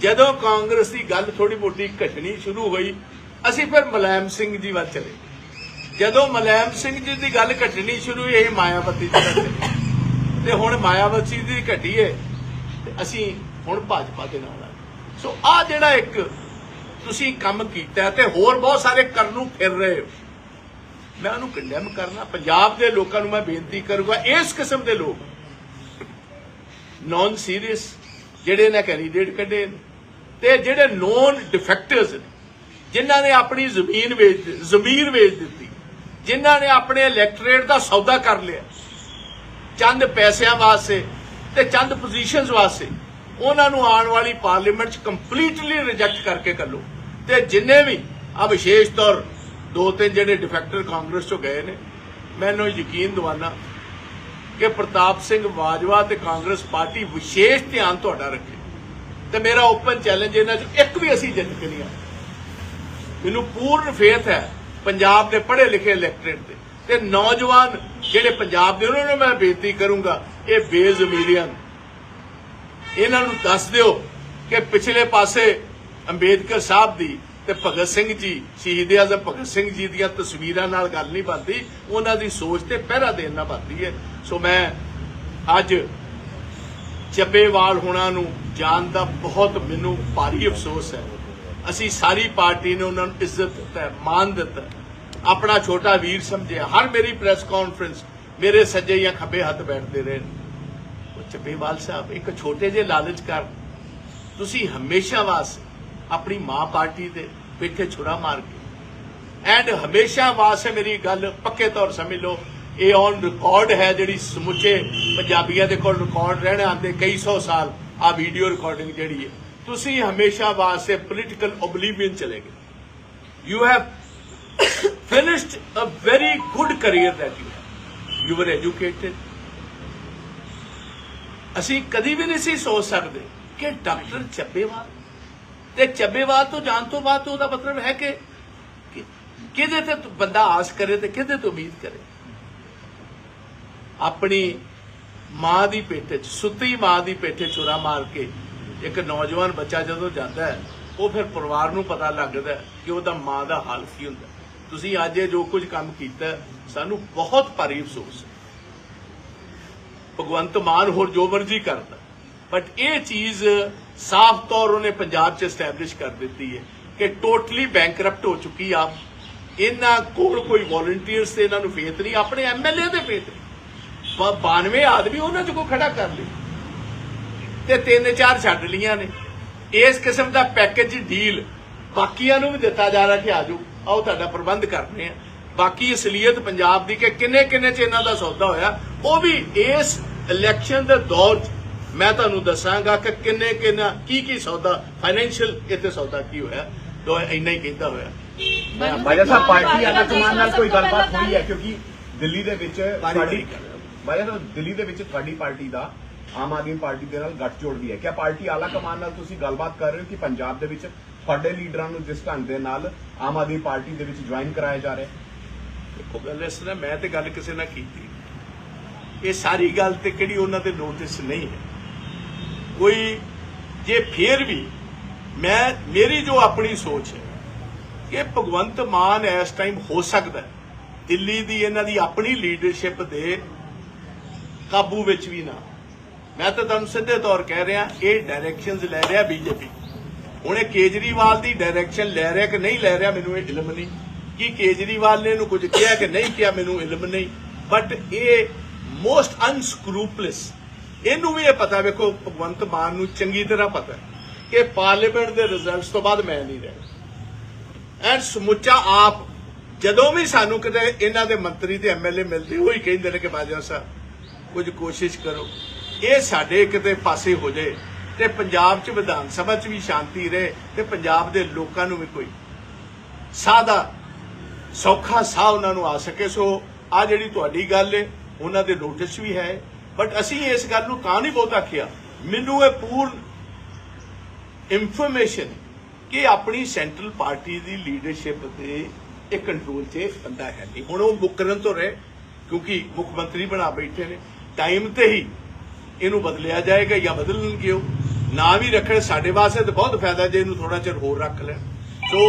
ਜਦੋਂ ਕਾਂਗਰਸ ਦੀ ਗੱਲ ਥੋੜੀ ਮੋਟੀ ਘਟਣੀ ਸ਼ੁਰੂ ਹੋਈ, ਅਸੀਂ ਫਿਰ ਮੁਲਾਇਮ ਸਿੰਘ ਜੀ ਵੱਲ ਚਲੇ ਜਦੋਂ ਮੁਲਾਇਮ ਸਿੰਘ ਜੀ ਦੀ ਗੱਲ ਘਟਣੀ ਸ਼ੁਰੂ ਹੋਈ ਇਹ ਮਾਇਆਵਤੀ ਜੀ ਵੱਲ ਚਲੇ ਤੇ ਹੁਣ ਮਾਇਆਵਤੀ ਦੀ ਘਟੀ ਹੈ, ਤੇ ਅਸੀਂ ਹੁਣ ਭਾਜਪਾ ਦੇ ਨਾਲ ਆ। ਸੋ ਆ ਜਿਹੜਾ ਇੱਕ ਤੁਸੀਂ ਕੰਮ ਕੀਤਾ ਤੇ ਹੋਰ ਬਹੁਤ ਸਾਰੇ ਕਰਨ ਨੂੰ ਫਿਰ ਰਹੇ ਹੋ। ਮੈਂ ਉਹਨੂੰ ਕੰਡੈਮ ਕਰਨਾ ਪੰਜਾਬ ਦੇ ਲੋਕਾਂ ਨੂੰ ਮੈਂ ਬੇਨਤੀ ਕਰੂਗਾ ਇਸ ਕਿਸਮ ਦੇ ਲੋਕ ਨਾਨ ਸੀਰੀਅਸ ਜਿਹੜੇ ਨੇ ਕੈਂਡੀਡੇਟ ਕੱਢੇ ਨੇ, ਤੇ ਜਿਹੜੇ ਨੋਨ ਡਿਫੈਕਟਰਸ ਨੇ ਜਿਨ੍ਹਾਂ ਨੇ ਆਪਣੀ ਜ਼ਮੀਨ ਵੇਚ ਜ਼ਮੀਰ ਵੇਚ ਦਿੱਤੀ ਜਿਨ੍ਹਾਂ ਨੇ ਆਪਣੇ ਇਲੈਕਟੋਰੇਟ ਦਾ ਸੌਦਾ ਕਰ ਲਿਆ ਚੰਦ ਪੈਸਿਆਂ ਵਾਸਤੇ ਤੇ ਚੰਦ ਪੋਜੀਸ਼ਨਸ ਵਾਸਤੇ ਉਹਨਾਂ ਨੂੰ ਆਉਣ ਵਾਲੀ ਪਾਰਲੀਮੈਂਟ 'ਚ ਕੰਪਲੀਟਲੀ ਰਿਜੈਕਟ ਕਰਕੇ ਕੱਲੋ ਤੇ ਜਿੰਨੇ ਵੀ ਆ ਵਿਸ਼ੇਸ਼ ਤੌਰ ਦੋ ਤਿੰਨ ਜਿਹੜੇ ਡਿਫੈਕਟਰ ਕਾਂਗਰਸ 'ਚੋਂ ਗਏ ਨੇ। ਮੈਨੂੰ ਯਕੀਨ ਦਿਵਾਨਾ ਕਿ ਪ੍ਰਤਾਪ ਸਿੰਘ ਬਾਜਵਾ ਤੇ ਕਾਂਗਰਸ ਪਾਰਟੀ ਵਿਸ਼ੇਸ਼ ਧਿਆਨ ਤੁਹਾਡਾ ਰੱਖੇ। ਤੇ ਮੇਰਾ ਓਪਨ ਚੈਲੰਜ ਇਹਨਾਂ 'ਚ ਇੱਕ ਵੀ ਅਸੀਂ ਜਿੱਤ ਕੇ ਨਹੀਂ ਆ ਮੈਨੂੰ ਪੂਰਨ ਫੇਥ ਹੈ ਪੰਜਾਬ ਦੇ ਪੜ੍ਹੇ ਲਿਖੇ ਇਲੈਕਟ੍ਰੇਟ ਤੇ। ਤੇ ਨੌਜਵਾਨ ਜਿਹੜੇ ਪੰਜਾਬ ਦੇ, ਉਹਨਾਂ ਨੂੰ ਮੈਂ ਬੇਨਤੀ ਕਰੂੰਗਾ, ਇਹ ਬੇਜ਼ਮੀਰੀਆਂ ਇਹਨਾਂ ਨੂੰ ਦੱਸ ਦਿਓ ਕਿ ਪਿਛਲੇ ਪਾਸੇ ਅੰਬੇਦਕਰ ਸਾਹਿਬ ਦੀ ਤੇ ਭਗਤ ਸਿੰਘ ਜੀ, ਸ਼ਹੀਦ ਆਜ਼ਮ ਭਗਤ ਸਿੰਘ ਜੀ ਦੀਆਂ ਤਸਵੀਰਾਂ ਨਾਲ ਗੱਲ ਨਹੀਂ ਬਣਦੀ। ਉਹਨਾਂ ਦੀ ਸੋਚ ਤੇ ਪਹਿਰਾ ਦੇਣਾ ਬਣਦੀ ਹੈ। ਸੋ ਮੈਂ ਅੱਜ ਚੱਬੇਵਾਲ ਹੋਣਾ ਨੂੰ ਜਾਣ ਦਾ ਬਹੁਤ ਮੈਨੂੰ ਭਾਰੀ ਅਫਸੋਸ ਹੈ। ਅਸੀਂ ਸਾਰੀ ਪਾਰਟੀ ਨੇ ਉਹਨਾਂ ਨੂੰ ਇੱਜ਼ਤ ਦਿੱਤਾ ਮਾਨ ਦਿੱਤਾ ਆਪਣਾ ਛੋਟਾ ਵੀਰ ਸਮਝਿਆ, ਹਰ ਮੇਰੀ ਪ੍ਰੈਸ ਕਾਨਫਰੰਸ ਮੇਰੇ ਸੱਜੇ ਜਾਂ ਖੱਬੇ ਹੱਥ ਬੈਠਦੇ ਰਹੇ ਉਹ ਚੱਬੇਵਾਲ ਸਾਹਿਬ, ਇੱਕ ਛੋਟੇ ਜਿਹੇ ਲਾਲਚ ਕਰ ਤੁਸੀਂ ਹਮੇਸ਼ਾ ਵਾਸਤੇ ਆਪਣੀ ਮਾਂ ਪਾਰਟੀ ਦੇ ਪਿੱਠੇ ਛੁਰਾ ਮਾਰ ਕੇ ਐਂਡ ਹਮੇਸ਼ਾ ਵਾਸਤੇ ਮੇਰੀ ਗੱਲ ਪੱਕੇ ਤੌਰ ਸਮਝ ਲਓ, ਇਹ ਔਨ ਰਿਕਾਰਡ ਹੈ ਜਿਹੜੀ ਸਮੁੱਚੇ ਪੰਜਾਬੀਆਂ ਦੇ ਕੋਲ ਰਿਕਾਰਡ ਰਹਿਣ ਆਂਦੇ ਕਈ ਸੌ ਸਾਲ ਆ ਵੀਡੀਓ ਰਿਕਾਰਡਿੰਗ ਜਿਹੜੀ ਹੈ ਤੁਸੀਂ ਹਮੇਸ਼ਾ ਵਾਸਤੇ ਪੋਲੀਟੀਕਲ ਓਬਲੀਵੀਅਨ ਚਲੇ ਗਏ you have finished a very good career that you have. You were educated. ਅਸੀਂ ਕਦੀ ਵੀ ਨਹੀਂ ਸੀ ਸੋਚ ਸਕਦੇ ਕਿ ਡਾਕਟਰ ਚੱਬੇਵਾਲ ਤੇ ਚੱਬੇਵਾਲ ਤੋਂ, ਜਾਣ ਤੋਂ ਬਾਅਦ ਉਹਦਾ ਮਤਲਬ ਹੈ ਕਿ ਕਿਹਦੇ ਤੇ ਬੰਦਾ ਆਸ ਕਰੇ ਤੇ ਕਿਹਦੇ ਤੋਂ ਉਮੀਦ ਕਰੇ? ਆਪਣੀ ਮਾਂ ਦੀ ਪੇਟੇ 'ਚ, ਸੁੱਤੀ ਮਾਂ ਦੀ ਪੇਟੇ ਛੁਰਾ ਮਾਰ ਕੇ ਇੱਕ ਨੌਜਵਾਨ ਬੱਚਾ ਜਦੋਂ ਜਾਂਦਾ ਹੈ, ਉਹ ਫਿਰ ਪਰਿਵਾਰ ਨੂੰ ਪਤਾ ਲੱਗਦਾ ਕਿ ਉਹਦਾ ਮਾਂ ਦਾ ਹਾਲ ਕੀ ਹੁੰਦਾ ਤੁਸੀਂ ਅੱਜ ਇਹ ਜੋ ਕੁਝ ਕੰਮ ਕੀਤਾ ਸਾਨੂੰ ਬਹੁਤ ਭਾਰੀ ਅਫਸੋਸ ਹੈ। ਭਗਵੰਤ ਮਾਨ ਹੋਰ ਜੋ ਮਰਜ਼ੀ ਕਰਦਾ ਬਟ ਇਹ ਚੀਜ਼ ਸਾਫ਼ ਤੌਰ ਉਹਨੇ ਪੰਜਾਬ 'ਚ ਐਸਟੈਬਲਿਸ਼ ਕਰ ਦਿੱਤੀ ਹੈ ਕਿ ਟੋਟਲੀ ਬੈਂਕਰਪਟ ਹੋ ਚੁੱਕੀ ਆ ਇਹਨਾਂ ਕੋਲ ਕੋਈ ਵੋਲੰਟੀਅਰਸ ਤੇ ਇਹਨਾਂ ਨੂੰ ਫੇਥ ਨਹੀਂ, ਆਪਣੇ ਐਮਐਲਏ ਦੇ ਫੇਥ ਨਹੀਂ। ਬ- 92 ਆਦਮੀ ਉਹਨਾਂ 'ਚ ਕੋ ਖੜਾ ਕਰ ਲਈ ਤੇ ਤਿੰਨ ਚਾਰ ਛੱਡ ਲੀਆਂ ਨੇ। ਇਸ ਕਿਸਮ ਦਾ ਪੈਕੇਜ ਡੀਲ ਬਾਕੀਆਂ ਨੂੰ ਵੀ ਦਿੱਤਾ ਜਾ ਰਿਹਾ ਕਿ ਆਜੋ, ਆਓ ਤੁਹਾਡਾ ਪ੍ਰਬੰਧ ਕਰਨੇ ਆ ਬਾਕੀ ਅਸਲੀਅਤ ਪੰਜਾਬ ਦੀ ਕਿ ਕਿੰਨੇ ਕਿੰਨੇ ਚ ਇਹਨਾਂ ਦਾ ਸੌਦਾ ਹੋਇਆ, ਉਹ ਵੀ ਇਸ ਇਲੈਕਸ਼ਨ ਦੇ ਦੌਰ 'ਚ ਮੈਂ ਤੁਹਾਨੂੰ ਦੱਸਾਂਗਾ ਕਿ ਕਿੰਨੇ ਕਿੰਨਾ ਕੀ ਕੀ ਸੌਦਾ ਫਾਈਨੈਂਸ਼ੀਅਲ ਇੱਥੇ ਸੌਦਾ ਕੀ ਹੋਇਆ? ਤੋ ਇੰਨਾ ਹੀ ਕਹਿੰਦਾ ਹੋਇਆ। ਬਾਜਾ ਸਾਹਿਬ ਪਾਰਟੀ ਆਲਾ ਕਮਾਨ ਨਾਲ ਕੋਈ ਗੱਲਬਾਤ ਹੋਈ ਹੈ? ਕਿਉਂਕਿ ਦਿੱਲੀ ਦੇ ਵਿੱਚ ਕਰ। ਬਾਜਾ ਸਾਹਿਬ ਦਿੱਲੀ ਦੇ ਵਿੱਚ ਤੁਹਾਡੀ ਪਾਰਟੀ ਦਾ ਆਮ ਆਦਮੀ ਪਾਰਟੀ ਦੇ ਨਾਲ ਗੱਠਜੋੜ ਵੀ ਹੈ। ਕਿਆ ਪਾਰਟੀ ਆਲਾ ਕਮਾਨ ਨਾਲ ਤੁਸੀਂ ਗੱਲਬਾਤ ਕਰ ਰਹੇ ਹੋ ਕਿ ਪੰਜਾਬ ਦੇ ਵਿੱਚ ਤੁਹਾਡੇ ਲੀਡਰਾਂ ਨੂੰ ਜਿਸ ਢੰਗ ਦੇ ਨਾਲ ਆਮ ਆਦਮੀ ਪਾਰਟੀ ਦੇ ਵਿੱਚ ਜੁਆਇਨ ਕਰਾਇਆ ਜਾ ਰਿਹਾ ਦੇਖੋ ਗੱਲ ਇਸ ਤਰ੍ਹਾਂ ਮੈਂ ਤੇ ਗੱਲ ਕਿਸੇ ਨਾਲ ਕੀਤੀ। ਇਹ ਸਾਰੀ ਗੱਲ ਤੇ ਕਿਹੜੀ ਉਹਨਾਂ ਦੇ ਨੋਟਿਸ ਨਹੀਂ ਹੈ। ਕੋਈ ਜੇ ਫੇਰ ਵੀ ਮੈਂ ਮੇਰੀ ਜੋ ਆਪਣੀ ਸੋਚ ਹੈ ਕਿ ਭਗਵੰਤ ਮਾਨ ਇਸ ਟਾਈਮ ਹੋ ਸਕਦਾ ਦਿੱਲੀ ਦੀ ਇਹਨਾਂ ਦੀ ਆਪਣੀ ਲੀਡਰਸ਼ਿਪ ਦੇ ਕਾਬੂ ਵਿੱਚ ਵੀ ਨਾ। ਮੈਂ ਤਾਂ ਤੁਹਾਨੂੰ ਸਿੱਧੇ ਤੌਰ ਕਹਿ ਰਿਹਾ, ਇਹ ਡਾਇਰੈਕਸ਼ਨਸ ਲੈ ਰਿਹਾ ਬੀਜੇਪੀ ਹੁਣ ਇਹ ਕੇਜਰੀਵਾਲ ਦੀ ਡਾਇਰੈਕਸ਼ਨ ਲੈ ਰਿਹਾ ਕਿ ਨਹੀਂ ਲੈ ਰਿਹਾ, ਮੈਨੂੰ ਇਹ ਇਲਮ ਨਹੀਂ। ਕਿ ਕੇਜਰੀਵਾਲ ਨੇ ਇਹਨੂੰ ਕੁਝ ਕਿਹਾ ਕਿ ਨਹੀਂ ਕਿਹਾ, ਮੈਨੂੰ ਇਲਮ ਨਹੀਂ। ਬਟ ਇਹ ਮੋਸਟ ਅਨਸਕਰੂਪਲਸ ਇਹਨੂੰ ਵੀ ਇਹ ਪਤਾ ਵੇਖੋ, ਭਗਵੰਤ ਮਾਨ ਨੂੰ ਚੰਗੀ ਤਰ੍ਹਾਂ ਪਤਾ ਕਿ ਪਾਰਲੀਮੈਂਟ ਦੇ ਰਿਜ਼ਲਟਸ ਤੋਂ ਬਾਅਦ ਮੈਂ ਨਹੀਂ ਰਹਿਣਾ। ਐਂਡ ਸਮੁੱਚਾ ਆਪ, ਜਦੋਂ ਵੀ ਸਾਨੂੰ ਕਿਤੇ ਇਹਨਾਂ ਦੇ ਮੰਤਰੀ ਤੇ ਐਮਐਲਏ ਮਿਲਦੇ, ਉਹ ਹੀ ਕਹਿੰਦੇ ਨੇ ਕਿ ਬਾਜਵਾ ਸਾਹਿਬ, ਕੁਝ ਕੋਸ਼ਿਸ਼ ਕਰੋ। ਇਹ ਸਾਡੇ ਕਿਤੇ ਪਾਸੇ ਹੋ ਜਾਏ ਤੇ ਪੰਜਾਬ 'ਚ ਵਿਧਾਨ ਸਭਾ 'ਚ ਵੀ ਸ਼ਾਂਤੀ ਰਹੇ ਤੇ ਪੰਜਾਬ ਦੇ ਲੋਕਾਂ ਨੂੰ ਵੀ ਕੋਈ ਸਾਦਾ, ਸੌਖਾ ਸਾਹ ਉਹਨਾਂ ਨੂੰ ਆ ਸਕੇ। ਸੋ ਆ ਜਿਹੜੀ ਤੁਹਾਡੀ ਗੱਲ ਹੈ, ਉਹਨਾਂ ਦੇ ਨੋਟਿਸ ਵੀ ਹੈ। ਬਟ ਅਸੀਂ ਇਸ ਗੱਲ ਨੂੰ ਤਾਂ ਨਹੀਂ ਬਹੁਤ ਆਖਿਆ। ਮੈਨੂੰ ਇਹ ਪੂਰਨ ਇਨਫੋਰਮੇਸ਼ਨ ਕਿ ਆਪਣੀ ਸੈਂਟਰਲ ਪਾਰਟੀ ਦੀ ਲੀਡਰਸ਼ਿਪ ਦੇ ਇਹ ਕੰਟਰੋਲ 'ਚ ਬੰਦਾ ਹੈ ਨਹੀਂ। ਹੁਣ ਉਹ ਮੁਕਰਨ ਤੋਂ ਰਹੇ ਕਿਉਂਕਿ ਮੁੱਖ ਮੰਤਰੀ ਬਣਾ ਬੈਠੇ ਨੇ। ਟਾਈਮ ਤੇ ਹੀ ਇਹਨੂੰ ਬਦਲਿਆ ਜਾਏਗਾ ਜਾਂ ਬਦਲਣਗੇ ਉਹ। ਨਾ ਵੀ ਰੱਖਣ ਸਾਡੇ ਵਾਸਤੇ ਤਾਂ ਬਹੁਤ ਫਾਇਦਾ ਜੇ ਇਹਨੂੰ ਥੋੜਾ ਚਿਰ ਹੋਰ ਰੱਖ ਲੈਣ। ਸੋ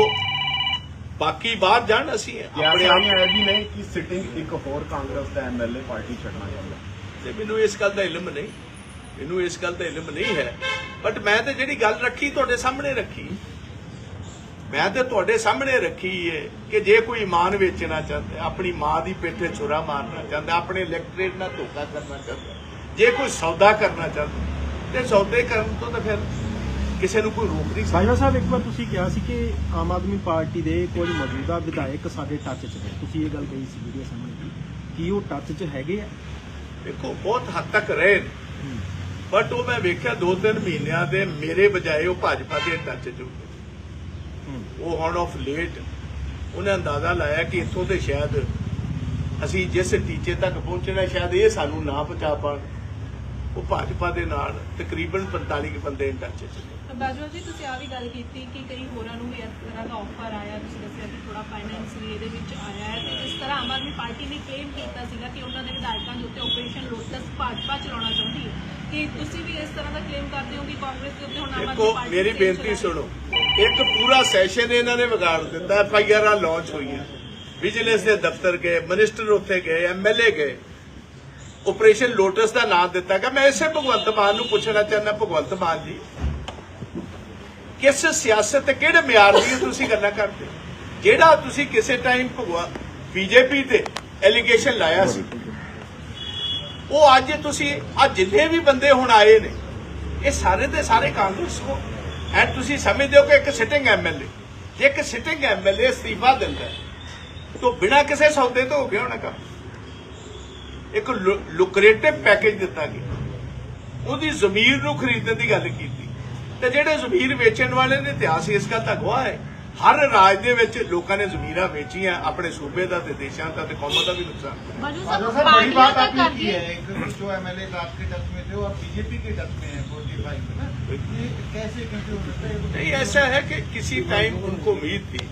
ਬਾਕੀ ਬਾਹਰ ਜਾਣ ਅਸੀਂ ਆਪਣੇ ਆਪ ਆਪ ਹੈ ਵੀ ਨਹੀਂ ਕਿ ਸਿਟਿੰਗ ਇੱਕ ਹੋਰ ਕਾਂਗਰਸ ਦਾ ਐਮਐਲਏ ਪਾਰਟੀ ਛੱਡਣਾ ਚਾਹੁੰਦਾ। ਤੇ ਮੈਨੂੰ ਇਸ ਗੱਲ ਦਾ ਇਲਮ ਨਹੀਂ, ਮੈਨੂੰ ਇਸ ਗੱਲ ਦਾ ਇਲਮ ਨਹੀਂ ਹੈ। ਬਟ ਮੈਂ ਤੇ ਜਿਹੜੀ ਗੱਲ ਰੱਖੀ ਤੁਹਾਡੇ ਸਾਹਮਣੇ ਰੱਖੀ, ਮੈਂ ਤੇ ਤੁਹਾਡੇ ਸਾਹਮਣੇ ਰੱਖੀ ਹੈ ਕਿ ਜੇ ਕੋਈ ਮਾਨ ਵੇਚਣਾ ਚਾਹੁੰਦਾ, ਆਪਣੀ ਮਾਂ ਦੀ ਪੇਠੇ ਛੁਰਾ ਮਾਰਨਾ ਚਾਹੁੰਦਾ, ਆਪਣੇ ਇਲੈਕਟ੍ਰੇਟ ਨਾਲ ਧੋਖਾ ਕਰਨਾ ਚਾਹੁੰਦਾ, ਜੇ ਕੋਈ ਸੌਦਾ ਕਰਨਾ ਚਾਹੁੰਦਾ, ਤੇ ਸੌਦੇ ਕਰਨ ਤੋਂ ਤਾਂ ਫਿਰ ਕਿਸੇ ਨੂੰ ਕੋਈ ਰੋਕ ਨਹੀਂ ਸਕਦਾ। ਸਾਹਿਬ ਇੱਕ ਵਾਰ ਤੁਸੀਂ ਕਿਹਾ ਸੀ ਕਿ ਆਮ ਆਦਮੀ ਪਾਰਟੀ ਦੇ ਕੁਝ ਮੌਜੂਦਾ ਵਿਧਾਇਕ ਸਾਡੇ ਟੱਚ 'ਚ ਨੇ। ਤੁਸੀਂ ਇਹ ਗੱਲ ਕਹੀ ਸੀ ਵੀਡੀਓ ਸਾਹਮਣੇ ਦੀ, ਕੀ ਉਹ ਟੱਚ 'ਚ ਹੈਗੇ ਆ? ਦੇਖੋ, ਬਹੁਤ ਹੱਦ ਤੱਕ ਰਹੇ ਬਟ ਉਹ ਮੈਂ ਵੇਖਿਆ ਦੋ ਤਿੰਨ ਮਹੀਨਿਆਂ ਦੇ ਮੇਰੇ ਬਜਾਏ ਉਹ ਭਾਜਪਾ ਦੇ ਟੱਚ 'ਚ ਹੋ ਗਏ ਉਹ ਹੁਣ ਆਫ ਲੇਟ ਉਹਨੇ ਅੰਦਾਜ਼ਾ ਲਾਇਆ ਕਿ ਇੱਥੋਂ ਤੇ ਸ਼ਾਇਦ ਅਸੀਂ ਜਿਸ ਟੀਚੇ ਤੱਕ ਪਹੁੰਚਣਾ, ਸ਼ਾਇਦ ਇਹ ਸਾਨੂੰ ਨਾ ਪਹੁੰਚਾ ਪਾਣ। ਉਹ ਭਾਜਪਾ ਦੇ ਨਾਲ ਤਕਰੀਬਨ 45 ਕੁ ਬੰਦੇ ਟੱਚ 'ਚ ਨੇ। ਬਾਜਵਾ ਜੀ ਤੁਸੀਂ ਆ ਵੀ ਗੱਲ ਕੀਤੀ ਕਿ ਕਈ ਹੋਰਾਂ ਨੂੰ ਵੀ ਇਸ ਤਰ੍ਹਾਂ ਦਾ ਆਫਰ ਆਇਆ ਤੁਸੀਂ ਦੱਸਿਆ ਕਿ ਥੋੜਾ ਫਾਈਨੈਂਸ ਵੀ ਇਹਦੇ ਵਿੱਚ ਆਇਆ ਹੈ। ਤੇ ਜਿਸ ਤਰ੍ਹਾਂ ਆਮ ਆਦਮੀ ਪਾਰਟੀ ਨੇ ਕਲੇਮ ਕੀਤਾ ਸੀਗਾ ਕਿ ਉਹਨਾਂ ਦੇ ਵਿਧਾਇਕਾਂ ਦੇ ਉੱਤੇ ਆਪਰੇਸ਼ਨ ਲੋਟਸ ਭਾਜਪਾ ਚਲਾਉਣਾ ਚਾਹੁੰਦੀ ਹੈ। ਕਿ ਤੁਸੀਂ ਵੀ ਇਸ ਤਰ੍ਹਾਂ ਦਾ ਕਲੇਮ ਕਰਦੇ ਹੋ ਕਿ ਕਾਂਗਰਸ ਦੇ ਉੱਤੇ ਹੁਣ ਆਮ ਆਦਮੀ ਪਾਰਟੀ ਮੇਰੀ ਬੇਨਤੀ ਹੈ। ਸੁਣੋ ਇੱਕ ਪੂਰਾ ਸੈਸ਼ਨ ਇਹਨਾਂ ਨੇ ਵਿਗਾੜ ਦਿੱਤਾ ਐਫ ਆਈ ਆਰਾਂ ਲਾਂਚ ਹੋਈਆਂ। ਵਿਜੀਲੈਂਸ ਦੇ ਦਫ਼ਤਰ ਗਏ ਮਿਨਿਸਟਰ ਉੱਥੇ ਗਏ ਐਮਐਲਏ ਗਏ। ਆਪਰੇਸ਼ਨ ਲੋਟਸ ਦਾ ਨਾਮ ਦਿੱਤਾ ਗਿਆ। ਮੈਂ ਇਸੇ ਭਗਵੰਤ ਮਾਨ ਨੂੰ ਪੁੱਛਣਾ ਚਾਹੁੰਦਾ ਭਗਵੰਤ ਮਾਨ ਜੀ ਕਿਸ ਸਿਆਸਤ ਤੇ ਕਿਹੜੇ ਮਿਆਰ ਦੀ ਤੁਸੀਂ ਗੱਲਾਂ ਕਰਦੇ? ਹੋ? ਜਿਹੜਾ ਤੁਸੀਂ ਕਿਸੇ ਟਾਈਮ ਭਗਵਾ ਬੀਜੇਪੀ ਤੇ ਐਲੀਗੇਸ਼ਨ ਲਾਇਆ ਸੀ। ਉਹ ਅੱਜ ਤੁਸੀਂ ਆ ਜਿੰਨੇ ਵੀ ਬੰਦੇ ਹੁਣ ਆਏ ਨੇ ਇਹ ਸਾਰੇ ਦੇ ਸਾਰੇ ਕਾਂਗਰਸ ਕੋ ਐ ਤੁਸੀਂ ਸਮਝਦੇ ਹੋ ਕਿ ਇੱਕ ਸਿਟਿੰਗ ਐਮਐਲਏ ਜੇ ਇੱਕ ਸਿਟਿੰਗ ਐਮਐਲਏ ਅਸਤੀਫਾ ਦਿੰਦਾ ਹੈ, ਤਾਂ ਬਿਨਾਂ ਕਿਸੇ ਸੌਦੇ ਤੋਂ ਹੋ ਗਿਆ ਹੋਣਾ ਕੰਮ। ਇੱਕ ਲੁਕਰੇਟਿਵ ਪੈਕੇਜ ਦਿੱਤਾ ਗਿਆ। ਉਹਦੀ ਜ਼ਮੀਰ ਨੂੰ ਖਰੀਦਣ ਦੀ ਗੱਲ ਕੀਤੀ। ਤੇ ਜਿਹੜੇ ਜ਼ਮੀਰ ਵੇਚਣ ਵਾਲੇ ਨੇ ਇਤਿਹਾਸ ਇਸ ਗੱਲ ਦਾ ਗਵਾਹ ਹੈ ਹਰ ਰਾਜ ਦੇ ਵਿੱਚ ਲੋਕਾਂ ਨੇ ਜ਼ਮੀਰਾਂ ਵੇਚੀਆਂ ਆਪਣੇ ਸੂਬੇ ਦਾ ਤੇ ਦੇਸ਼ਾਂ ਦਾ ਤੇ ਕੌਮਾਂ ਦਾ ਵੀ ਨੁਕਸਾਨ ਕੀਤਾ। बाजू माधव साहब साहब बड़ी बात पार्टियां आपने कर की है एक जो एमएलए आपके टच में थे और बीजेपी के टच में है फोर्टी फाइव में ना ये कैसे कैसे हो सकता है नहीं ऐसा है कि किसी टाइम उनको उम्मीद थी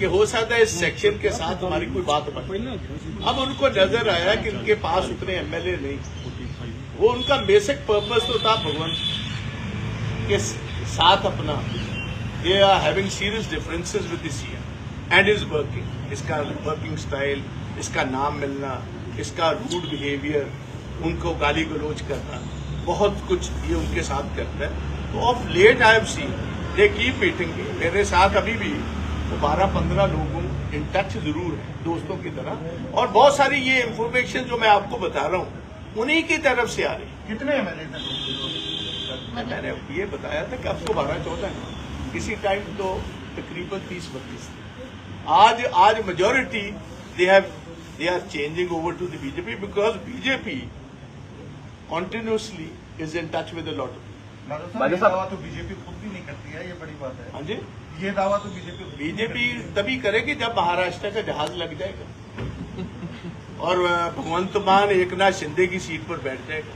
कि हो सकता है इस सेक्शन के साथ हमारी कोई बात बने अब उनको नजर आया कि उनके पास उतने एमएलए नहीं वो उनका बेसिक पर्पस तो था भगवंत के साथ अपना they are having serious differences with CM and is working इसका वर्किंग स्टाइल इसका नाम मिलना, इसका रूड बिहेवियर उनको गाली गलोच करना, बहुत कुछ ये उनके साथ करता है। तो of late I have seen they keep meeting मेरे साथ अभी भी वो बारह पंद्रह लोगों इन टच ज़रूर है, दोस्तों की तरह। और बहुत सारी ये इंफॉर्मेशन जो मैं आपको बता रहा हूँ, उन्हीं की तरफ़ से आ रही कितने थे मैंने ये बताया था कि आपको बारह चौदह है। किसी टाइम तो तकरीबन तीस बत्तीस। थे आज आज majority they have they are changing over to the BJP because BJP continuously is in touch with lot of दावा तो बीजेपी खुद भी नहीं करती है ये बड़ी बात है। हाँ जी। ये दावा तो बीजेपी बीजेपी तभी करेगी जब महाराष्ट्र का जहाज़ लग जाएगा। और भगवंत मान एक नाथ शिंदे की सीट पर बैठ जाएगा।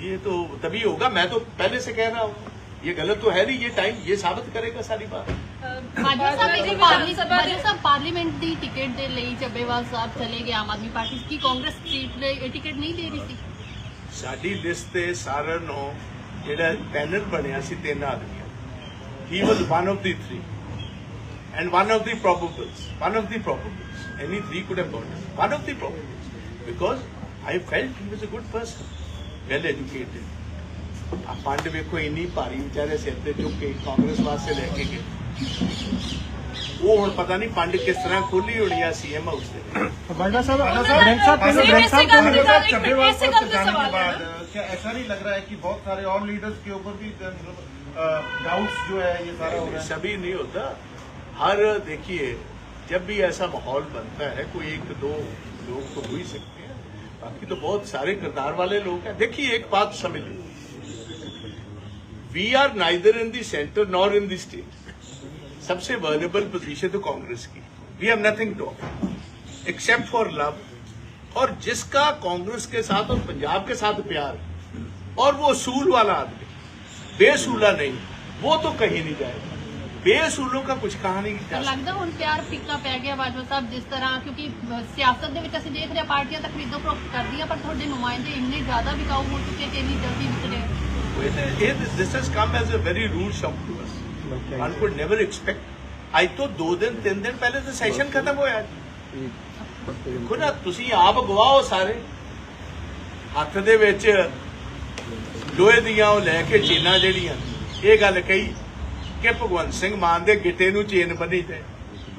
ये तो तभी होगा मैं तो पहले से कह रहा हूँ ये गलत तो है नहीं ये टाइम ये साबित करेगा सारी बात ਮਾਜਵਾ ਸਾਹਿਬ ਬਾਜਵਾ ਇਹ ਜੀ ਪਾਰਲੀ ਵਿਧਾਨ ਸਭਾ ਦੇ- ਬਾਜਵਾ ਸਾਹਿਬ ਪਾਰਲੀਮੈਂਟ ਦੀ ਟਿਕਟ ਦੇ ਲਈ ਚੱਬੇਵਾਲ ਸਾਹਿਬ ਚਲੇ ਗਏ ਆਮ ਆਦਮੀ ਪਾਰਟੀ ਕੀ ਕਾਂਗਰਸ ਸੀਟ ਲਈ ਟਿਕਟ ਨਹੀਂ ਦੇ ਰਹੀ ਸੀ ਸਾਡੀ ਲਿਸਟ ਤੇ ਸਾਰਿਆਂ ਨੂੰ ਜਿਹੜਾ ਪੈਨਲ ਬਣਿਆ ਸੀ ਤਿੰਨ ਆਦਮੀਆਂ ਹੀ was one of the three and one of the probables one of the probables any three could have got it. Part of the problem is because I felt he was a good person, well educated. ਆ ਪੰਡ ਵੇਖੋ ਇੰਨੀ ਭਾਰੀ ਵਿਚਾਰੇ ਸਿਰ ਤੇ ਚੁੱਕ ਕੇ ਕਾਂਗਰਸ ਵਾਸਤੇ ਲੈ ਕੇ ਗਏ ਉਹ ਹੁਣ ਪਤਾ ਨਹੀਂ ਪੰਡ ਕਿਸ ਤਰ੍ਹਾਂ ਖੋਲੀ ਹੋਣੀ ਆ ਸੀਐਮ ਹਾਊਸ ਦੇ ਬਾਜਵਾ ਸਾਹਿਬ ਉਹਨਾਂ ਬ੍ਰਿੰਕ ਸਾਹਿਬ ਨੇ ਪਹਿਲਾਂ ਬ੍ਰਿੰਕ ਇਸੇ ਸਾਹਿਬ ਗੱਲ ਤੋਂ- ਦੀ ਗੱਲ- चब्बेवाल ऐसे साहब गलत से जाने सवाल के है बाद क्या ऐसा नहीं लग रहा है कि बहुत सारे और लीडर्स के ऊपर भी डाउट्स जो है ये सारा हो रहा है सभी नहीं होता हर देखिए जब भी ऐसा माहौल बनता है कोई एक दो लोग तो हो ही सकते हैं बाकी तो बहुत सारे किरदार वाले लोग हैं देखिए एक बात समझ we are neither in the centre nor in the state सबसे वर्नेबल पोजीशन तो कांग्रेस की we have nothing to except for love और जिसका कांग्रेस के साथ और पंजाब के साथ प्यार है, और वो असूल वाला आदमी बेसूला नहीं वो तो कहीं नहीं जाएगा बेसूलों का कुछ कहा नहीं जा सकता ਲੱਗਦਾ ਹੁਣ ਪਿਆਰ ਫਿੱਕਾ ਪੈ ਗਿਆ ਬਾਜਵਾ ਸਾਹਿਬ ਜਿਸ ਤਰ੍ਹਾਂ ਕਿਉਂਕਿ ਅਹ, ਸਿਆਸਤ ਦੇ ਵਿੱਚ ਅਸੀਂ ਦੇਖ ਰਹੇ ਹਾਂ ਪਾਰਟੀਆਂ ਤਾਂ ਖਰੀਦੋ ਫਰੋਖਤ ਕਰਦੀਆਂ ਪਰ ਤੁਹਾਡੇ ਨੁਮਾਇੰਦੇ ਇੰਨੇ ਜ਼ਿਆਦਾ ਵਿਕਾਊ ਹੋ ਚੁੱਕੇ ਕਿ ਇੰਨੀ ਜਲਦੀ ਵਿਕੜੇ this has come as a very rude shock to us one could never expect ਅੱਜ ਤੋਂ 2 ਦਿਨ 3 ਦਿਨ ਪਹਿਲੇ ਤਾਂ ਸੈਸ਼ਨ ਖਤਮ ਹੋਇਆ ਦੇਖੋ ਨਾ ਤੁਸੀਂ ਆਪ ਗਵਾਓ ਸਾਰੇ ਹੱਥ ਦੇ ਵਿੱਚ ਲੋਹੇ ਦੀਆਂ ਉਹ ਲੈ ਕੇ ਚੀਨਾ ਜਿਹੜੀਆਂ ਇਹ ਗੱਲ ਕਹੀ ਕਿ ਭਗਵੰਤ ਸਿੰਘ ਮਾਨ ਦੇ ਗਿੱਟੇ ਨੂੰ ਚੇਨ ਬੰਨੀ ਤੇ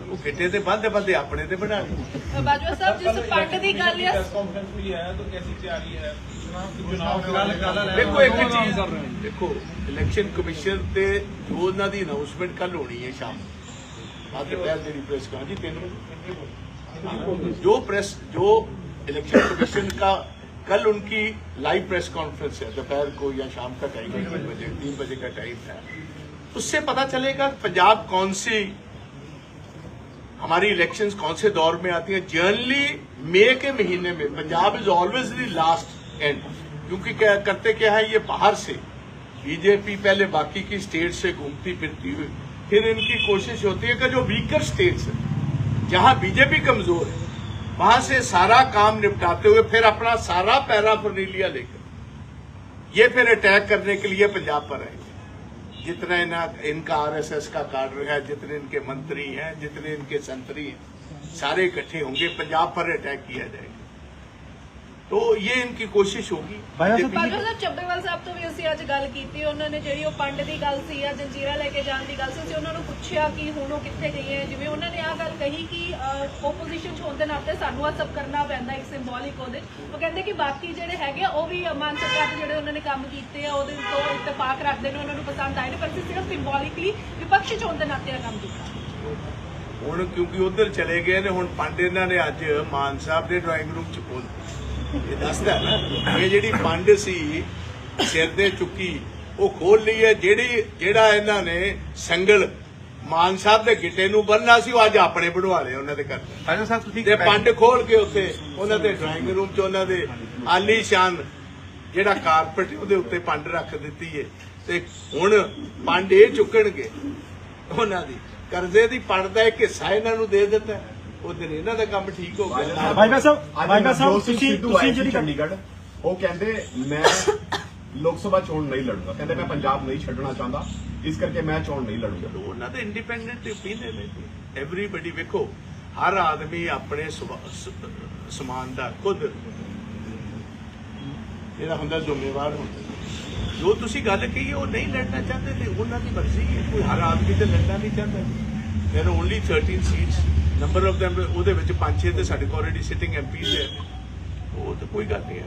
ਉਹ ਗਿੱਟੇ ਤੇ ਬੰਦੇ ਬੰਦੇ ਆਪਣੇ ਤੇ ਬਣਾ ਲਈ ਬਾਜਵਾ ਸਾਹਿਬ ਜਿਸ ਪੰਡ ਦੀ ਗੱਲ ਹੈ ਦੇਖੋ ਇੱਕ ਚੀਜ਼ ਦੇਖੋ ਇਲੈਕਸ਼ਨ ਕਮਿਸ਼ਨ ਤੇ ਜੋ ਉਹਨਾਂ ਦੀ ਅਨਾਉਂਸਮੈਂਟ ਕੱਲ ਹੋਣੀ ਹੈ ਸ਼ਾਮ ਆਹ ਦੁਪਹਿਰ ਜਿਹੜੀ ਪ੍ਰੈਸ ਕਾ ਜੀ 3 ਵਜੇ जो प्रेस जो इलेक्शन कमीशन का कल उनकी लाइव प्रेस कॉन्फ्रेंस है दोपहर को या शाम का टाइम है तीन बजे तीन बजे का टाइम है उससे पता चलेगा पंजाब कौन सी हमारी इलेक्शंस कौन से दौर में आती है। जनरली मई के महीने में Punjab is always the last end क्योंकि क्या करते क्या है, ये बाहर से बीजेपी पहले बाकी की स्टेट से घूमती फिरती हुई। फिर इनकी कोशिश होती है कि जो वीकर स्टेट्स है, जहाँ बीजेपी कमज़ोर है, वहाँ से सारा काम निपटाते हुए फिर अपना सारा पैरा फर्नीलिया लेकर ये फिर अटैक करने के लिए पंजाब पर आएँगे। जितना इना, इनका आरएसएस का कार्ड है जितने इनके मंत्री हैं जितने इनके संतरी हैं सारे इकट्ठे होंगे पंजाब पर अटैक किया जाएगा तो ये इनकी कोशिश होगी भाई, BJP ਬਾਜਵਾ ਸਾਹਿਬ ਚੱਬੇਵਾਲ ਸਾਹਿਬ ਤੋਂ ਵੀ ਅਸੀਂ ਅੱਜ ਗੱਲ ਕੀਤੀ ਉਹਨਾਂ ਨੇ ਜਿਹੜੀ ਉਹ ਪੰਡ ਦੀ ਗੱਲ ਸੀ ਜਾਂ ਜੰਜੀਰਾ ਲੈ ਕੇ ਜਾਣ ਦੀ ਗੱਲ ਸੀ ਅਸੀਂ ਉਹਨਾਂ ਨੂੰ ਪੁੱਛਿਆ ਕਿ ਹੁਣ ਉਹ ਕਿੱਥੇ ਗਈ ਹੈ ਜਿਵੇਂ ਉਹਨਾਂ ਨੇ ਆਹ ਗੱਲ ਕਹੀ ਕਿ ਓਪੋਜੀਸ਼ਨ ਚ ਹੋਣ ਦੇ ਨਾਤੇ ਸਾਨੂੰ ਆ ਸਭ ਕਰਨਾ ਪੈਂਦਾ ਇੱਕ ਸਿੰਬੋਲਿਕ ਉਹਦੇ ਉਹ ਕਹਿੰਦੇ ਕਿ ਬਾਕੀ ਜਿਹੜੇ ਹੈਗੇ ਆ, ਉਹ ਵੀ ਮਾਨ ਸਰਕਾਰ ਦੇ ਜਿਹੜੇ ਉਹਨਾਂ ਨੇ ਕੰਮ ਕੀਤੇ ਆ ਉਹਦੇ ਤੋਂ ਇਤਫਾਕ ਰੱਖਦੇ ਨੇ ਉਹਨਾਂ ਨੂੰ ਪਸੰਦ ਆਏ ਨੇ ਪਰ ਅਸੀਂ ਸਿਰਫ ਸਿੰਬੋਲਿਕਲੀ ਵਿਪਕਸ਼ ਚ ਹੋਣ ਦੇ ਨਾਤੇ ਆ ਕੰਮ ਕੀਤਾ ਹੁਣ ਕਿਉਂਕਿ ਉਧਰ ਚਲੇ ਗਏ ਨੇ ਹੁਣ ਪੰਡ ਇਹਨਾਂ ਨੇ ਅੱਜ ਮਾਨ ਸਾਹਿਬ ਦੇ ਡਰਾਇੰਗ ਰੂਮ ਚ ਖੋਲ ਇਹ ਦੱਸਦਾ ਨਾ ਇਹ ਜਿਹੜੀ ਪੰਡ ਸੀ ਸਿਰ ਦੇ ਚੁੱਕੀ ਉਹ ਖੋਲ ਲਈ ਹੈ। ਜਿਹੜੀ ਜਿਹੜਾ ਇਹਨਾਂ ਨੇ ਸੰਗਲ ਮਾਨ ਸਾਹਿਬ ਦੇ ਗਿੱਟੇ ਨੂੰ ਬੰਨਣਾ ਸੀ ਉਹ ਅੱਜ ਆਪਣੇ ਬਣਵਾ ਲਏ ਉਹਨਾਂ ਦੇ ਘਰ। ਰਾਜਾ ਸਾਹਿਬ ਤੁਸੀਂ ਤੇ ਪੰਡ ਖੋਲ ਕੇ ਉੱਥੇ ਉਹਨਾਂ ਦੇ ਡਰਾਇੰਗ ਰੂਮ ਚ ਉਹਨਾਂ ਦੇ ਆਲੀਸ਼ਾਨ ਜਿਹੜਾ ਕਾਰਪਟ ਉਹਦੇ ਉੱਤੇ ਪੰਡ ਰੱਖ ਦਿੱਤੀ ਏ ਤੇ ਹੁਣ ਪੰਡ ਇਹ ਚੁੱਕਣਗੇ ਉਹਨਾਂ ਦੀ। ਕਰਜ਼ੇ ਦੀ ਪੰਡ ਦਾ ਇੱਕ ਹਿੱਸਾ ਇਹਨਾਂ ਨੂੰ ਦੇ ਦਿੱਤਾ ਉਹਦੇ ਇਹਨਾਂ ਦਾ ਕੰਮ ਠੀਕ ਹੋ ਗਿਆ। ਬਾਜਵਾ ਸਾਹਿਬ ਬਾਜਵਾ ਸਾਹਿਬ ਤੁਸੀਂ ਤੁਸੀਂ ਜਿਹੜੀ ਚੰਡੀਗੜ੍ਹ। ਉਹ ਕਹਿੰਦੇ ਮੈਂ ਲੋਕ ਸਭਾ ਚੋਣ ਨਹੀਂ ਲੜੂੰਗਾ। ਕਹਿੰਦੇ ਮੈਂ ਪੰਜਾਬ ਨਹੀਂ ਛੱਡਣਾ ਚਾਹੁੰਦਾ। ਇਸ ਕਰਕੇ ਮੈਂ ਚੋਣ ਨਹੀਂ ਲੜੂੰਗਾ। ਉਹਨਾਂ ਦੇ ਇੰਡੀਪੈਂਡੈਂਟ ਓਪੀਨੀਅਨ ਹੈ ਐਵਰੀਬਡੀ ਵੇਖੋ ਹਰ ਆਦਮੀ ਆਪਣੇ ਸਮਾਨ ਦਾ ਖੁਦ ਜਿਹੜਾ ਹੁੰਦਾ ਜ਼ਿੰਮੇਵਾਰ ਹੁੰਦਾ। ਜੋ ਤੁਸੀਂ ਗੱਲ ਕਹੀ ਉਹ ਨਹੀਂ ਲੜਨਾ ਚਾਹੁੰਦੇ ਤੇ ਉਹਨਾਂ ਦੀ ਮਰਜ਼ੀ ਹੈ। ਕੋਈ ਹਰ ਆਦਮੀ ਤੇ ਲੜਨਾ ਨਹੀਂ ਚਾਹੁੰਦਾ। There only 13 seats number of them, ਉਹਦੇ ਵਿੱਚ 5-6 ਤੇ ਸਾਡੇ ਕੋਲ ਆਲਰੇਡੀ ਸਿਟਿੰਗ ਐਮਪੀਜ਼ ਹੈ ਉਹ ਤਾਂ ਕੋਈ ਗੱਲ ਨਹੀਂ ਹੈ।